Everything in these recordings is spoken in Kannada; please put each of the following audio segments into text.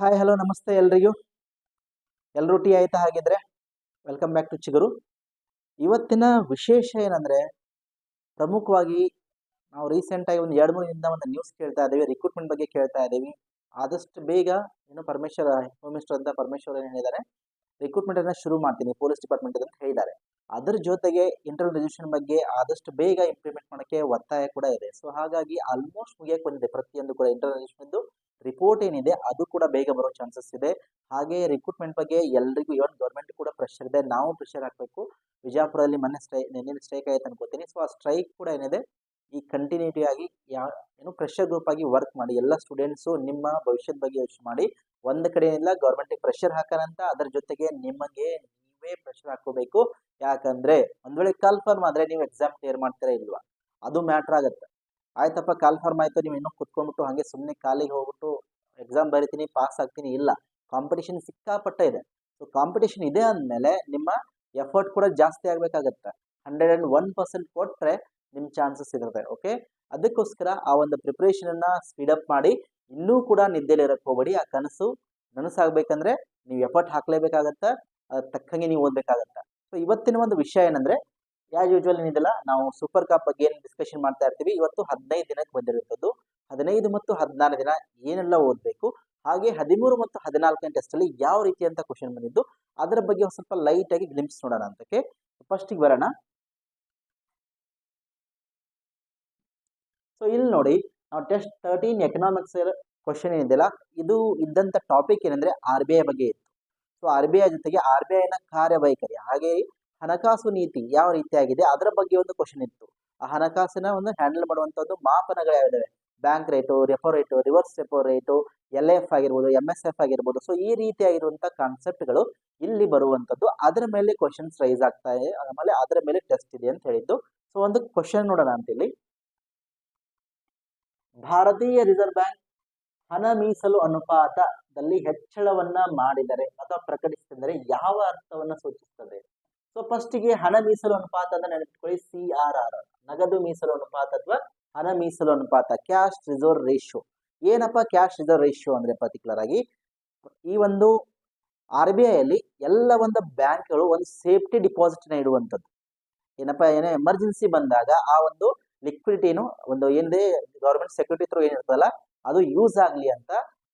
ಹಾಯ್ ಹಲೋ ನಮಸ್ತೆ ಎಲ್ರಿಗೂ. ಎಲ್ಲರೂ ಟೀ ಆಯ್ತಾ, ಹಾಗಿದ್ರೆ? ವೆಲ್ಕಮ್ ಬ್ಯಾಕ್ ಟು ಚಿಗುರು. ಇವತ್ತಿನ ವಿಶೇಷ ಏನಂದ್ರೆ, ಪ್ರಮುಖವಾಗಿ ನಾವು ರೀಸೆಂಟಾಗಿ ಒಂದು ಎರಡು, ಮೂರು ದಿನದಿಂದ ಒಂದು ನ್ಯೂಸ್ ಕೇಳ್ತಾ ಇದ್ದೀವಿ ರಿಕ್ರೂಟ್ಮೆಂಟ್ ಬಗ್ಗೆ ಕೇಳ್ತಾ ಇದ್ದೀವಿ ಆದಷ್ಟು ಬೇಗ ಏನು ಪರಮೇಶ್ವರ ಹೋಮ್ ಮಿನಿಸ್ಟರ್ ಅಂತ ಪರಮೇಶ್ವರ್ ಏನು ಹೇಳಿದ್ದಾರೆ ರಿಕ್ರೂಟ್ಮೆಂಟ್ ಅನ್ನ ಶುರು ಮಾಡ್ತೀನಿ ಪೊಲೀಸ್ ಡಿಪಾರ್ಟ್ಮೆಂಟ್ ಅಂತ ಹೇಳಿದ್ದಾರೆ. ಅದ್ರ ಜೊತೆಗೆ ಇಂಟರ್ನಲ್ ರಿಜಿಸ್ಟ್ರೇಷನ್ ಬಗ್ಗೆ ಆದಷ್ಟು ಬೇಗ ಇಂಪ್ಲಿಮೆಂಟ್ ಮಾಡೋಕ್ಕೆ ಒತ್ತಾಯ ಕೂಡ ಇದೆ. ಸೊ ಹಾಗಾಗಿ ಆಲ್ಮೋಸ್ಟ್ ಮುಗಿಯಕ್ಕೆ ಬಂದಿದೆ, ಪ್ರತಿಯೊಂದು ಕೂಡ ಇಂಟರ್ವ್ಯೂ ರಿಜಿಸ್ಟ್ರೇಷನ್ ರಿಪೋರ್ಟ್ ಏನಿದೆ, ಅದು ಕೂಡ ಬೇಗ ಬರೋ ಚಾನ್ಸಸ್ ಇದೆ. ಹಾಗೆ ರಿಕ್ರೂಟ್ಮೆಂಟ್ ಬಗ್ಗೆ ಎಲ್ರಿಗೂ ಇವನ್ ಗೌರ್ಮೆಂಟ್ ಕೂಡ ಪ್ರೆಷರ್ ಇದೆ. ನಾವು ಪ್ರೆಷರ್ ಹಾಕಬೇಕು. ವಿಜಯಪುರದಲ್ಲಿ ಮೊನ್ನೆ ಸ್ಟ್ರೈ, ನಿನ್ನೆ ಸ್ಟ್ರೈಕ್ ಆಯ್ತು ಅನ್ಕೋತೀನಿ. ಸೊ ಆ ಸ್ಟ್ರೈಕ್ ಕೂಡ ಏನಿದೆ, ಈ ಕಂಟಿನ್ಯೂಟಿ ಆಗಿ ಯಾ, ಏನು ಪ್ರೆಷರ್ ಗ್ರೂಪ್ ಆಗಿ ವರ್ಕ್ ಮಾಡಿ, ಎಲ್ಲ ಸ್ಟೂಡೆಂಟ್ಸು ನಿಮ್ಮ ಭವಿಷ್ಯದ ಬಗ್ಗೆ ಯೋಚನೆ ಮಾಡಿ. ಒಂದು ಕಡೆ ಏನಿಲ್ಲ ಗೌರ್ಮೆಂಟಿಗೆ ಪ್ರೆಷರ್ ಹಾಕಾರಂತ ಅದರ ಜೊತೆಗೆ ನಿಮಗೆ ನೀವೇ ಪ್ರೆಷರ್ ಹಾಕೋಬೇಕು ಯಾಕಂದ್ರೆ, ಒಂದ್ ವೇಳೆ ಕನ್ಫರ್ಮ್ ಆದ್ರೆ ನೀವು ಎಕ್ಸಾಮ್ ಕ್ಲಿಯರ್ ಮಾಡ್ತೀರಾ ಇಲ್ವಾ? ಅದು ಮ್ಯಾಟ್ರ್ ಆಗುತ್ತೆ. ಆಯ್ತಪ್ಪ ಕಾಲ್ಫಾರ್ಮ್ ಆಯಿತು, ನೀವು ಇನ್ನೂ ಕುತ್ಕೊಂಡ್ಬಿಟ್ಟು ಹಾಗೆ ಸುಮ್ಮನೆ ಕಾಲಿಗೆ ಹೋಗ್ಬಿಟ್ಟು ಎಕ್ಸಾಮ್ ಬರಿತೀನಿ ಪಾಸ್ ಆಗ್ತೀನಿ, ಇಲ್ಲ. ಕಾಂಪಿಟೇಷನ್ ಸಿಕ್ಕಾಪಟ್ಟೆ ಇದೆ ಸೊ ಕಾಂಪಿಟೇಷನ್ ಇದೆ ಅಂದಮೇಲೆ ನಿಮ್ಮ ಎಫರ್ಟ್ ಕೂಡ ಜಾಸ್ತಿ ಆಗಬೇಕಾಗತ್ತೆ. ಹಂಡ್ರೆಡ್ ಆ್ಯಂಡ್ ಒನ್ ಪರ್ಸೆಂಟ್ ಕೊಟ್ಟರೆ ನಿಮ್ಮ ಚಾನ್ಸಸ್ ಇರುತ್ತೆ ಓಕೆ ಅದಕ್ಕೋಸ್ಕರ ಆ ಒಂದು ಪ್ರಿಪ್ರೇಷನನ್ನು ಸ್ಪೀಡಪ್ ಮಾಡಿ, ಇನ್ನೂ ಕೂಡ ನಿದ್ದೆಲಿ ಇರೋಕ್ಕೆ ಹೋಗಬೇಡಿ. ಆ ಕನಸು ನನಸಾಗಬೇಕಂದ್ರೆ ನೀವು ಎಫರ್ಟ್ ಹಾಕಲೇಬೇಕಾಗತ್ತೆ ತಕ್ಕಂಗೆ ನೀವು ಓದಬೇಕಾಗತ್ತೆ. ಸೊ ಇವತ್ತಿನ ಒಂದು ವಿಷಯ ಏನಂದ್ರೆ ಯಾಸ್ ಯೂಶುವಲ್ ಏನಿದೆಲ್ಲ, ನಾವು ಸೂಪರ್ ಕಪ್ ಬಗ್ಗೆ ಏನು ಡಿಸ್ಕಷನ್ ಮಾಡ್ತಾ ಇರ್ತೀವಿ, ಇವತ್ತು ಹದಿನೈದು ದಿನಕ್ಕೆ ಬಂದಿರುವಂಥದ್ದು. ಹದಿನೈದು ಮತ್ತು ಹದಿನಾರು ದಿನ ಏನೆಲ್ಲ ಓದಬೇಕು, ಹಾಗೆ ಹದಿಮೂರು ಮತ್ತು ಹದಿನಾಲ್ಕನೇ ಟೆಸ್ಟ್ ಅಲ್ಲಿ ಯಾವ ರೀತಿಯಂತ ಕ್ವಶನ್ ಬಂದಿದ್ದು, ಅದರ ಬಗ್ಗೆ ಒಂದು ಸ್ವಲ್ಪ ಲೈಟ್ ಆಗಿ ಗ್ಲಿಂಪ್ಸ್ ನೋಡೋಣ ಅಂತಕ್ಕೆ. ಫಸ್ಟಿಗೆ ಬರೋಣ. ಸೊ ಇಲ್ಲಿ ನೋಡಿ, ನಾವು ಟೆಸ್ಟ್ ತರ್ಟೀನ್ ಎಕನಾಮಿಕ್ಸ್ ಕ್ವಶನ್ ಏನಿದೆಯಲ್ಲ, ಇದು ಇದ್ದಂಥ ಟಾಪಿಕ್ ಏನಂದ್ರೆ ಆರ್ ಬಿ ಐ ಬಗ್ಗೆ ಇತ್ತು. ಸೊ ಆರ್ ಬಿ ಐ ಜೊತೆಗೆ ಆರ್ ಬಿ ಐನ ಕಾರ್ಯವೈಖರಿ ಹಾಗೆ ಹಣಕಾಸು ನೀತಿ ಯಾವ ರೀತಿಯಾಗಿದೆ? ಅದರ ಬಗ್ಗೆ ಒಂದು ಕ್ವಶನ್ ಇತ್ತು. ಆ ಹಣಕಾಸಿನ ಒಂದು ಹ್ಯಾಂಡಲ್ ಮಾಡುವಂಥದ್ದು ಮಾಪನಗಳು ಯಾವಿದಾವೆ? Bank rate repo rate reverse repo rate L F ಆಗಿರ್ಬೋದು ಎಂ ಎಸ್ ಎಫ್ ಆಗಿರ್ಬೋದು. ಸೊ ಈ ರೀತಿಯಾಗಿರುವಂಥ ಕಾನ್ಸೆಪ್ಟ್ಗಳು ಇಲ್ಲಿ ಬರುವಂಥದ್ದು ಅದರ ಮೇಲೆ ಕ್ವಶನ್ಸ್ ರೈಸ್ ಆಗ್ತಾ ಇದೆ. ಆಮೇಲೆ ಅದರ ಮೇಲೆ ಟೆಸ್ಟ್ ಇದೆ ಅಂತ ಹೇಳಿದ್ದು. ಸೊ ಒಂದು ಕ್ವಶನ್ ನೋಡೋಣ ಅಂತ ಇಲ್ಲಿ ಭಾರತೀಯ ರಿಸರ್ವ್ ಬ್ಯಾಂಕ್ ಹಣ ಮೀಸಲು ಅನುಪಾತದಲ್ಲಿ ಹೆಚ್ಚಳವನ್ನ ಮಾಡಿದರೆ ಅಥವಾ ಪ್ರಕಟಿಸಿದರೆ ಯಾವ ಅರ್ಥವನ್ನ ಸೂಚಿಸುತ್ತದೆ ಸೊ ಫಸ್ಟಿಗೆ ಹಣ ಮೀಸಲು ಅನುಪಾತ ಅಂತ ನೆನಪಿಟ್ಕೊಳ್ಳಿ. ಸಿ ಆರ್ ಆರ್ ನಗದು ಮೀಸಲು ಅನುಪಾತ ಅಥವಾ ಹಣ ಮೀಸಲು ಅನುಪಾತ. ಕ್ಯಾಶ್ ರಿಸರ್ವ್ ರೇಷಿಯೋ ಏನಪ್ಪ ಕ್ಯಾಶ್ ರಿಸರ್ವ್ ರೇಷಿಯೋ ಅಂದ್ರೆ ಪರ್ಟಿಕ್ಯುಲರ್ ಆಗಿ? ಈ ಒಂದು ಆರ್ ಬಿ ಐಯಲ್ಲಿ ಎಲ್ಲ ಒಂದು ಬ್ಯಾಂಕ್ಗಳು ಒಂದು ಸೇಫ್ಟಿ ಡಿಪಾಸಿಟ್ನ ಇಡುವಂಥದ್ದು. ಏನಪ್ಪ, ಏನೋ ಎಮರ್ಜೆನ್ಸಿ ಬಂದಾಗ ಆ ಒಂದು ಲಿಕ್ವಿಡಿಟಿನು ಒಂದು ಏನಿದೆ ಗೌರ್ಮೆಂಟ್ ಸೆಕ್ಯೂರಿಟಿ ಥ್ರೂ ಏನಿರ್ತದಲ್ಲ ಅದು ಯೂಸ್ ಆಗಲಿ ಅಂತ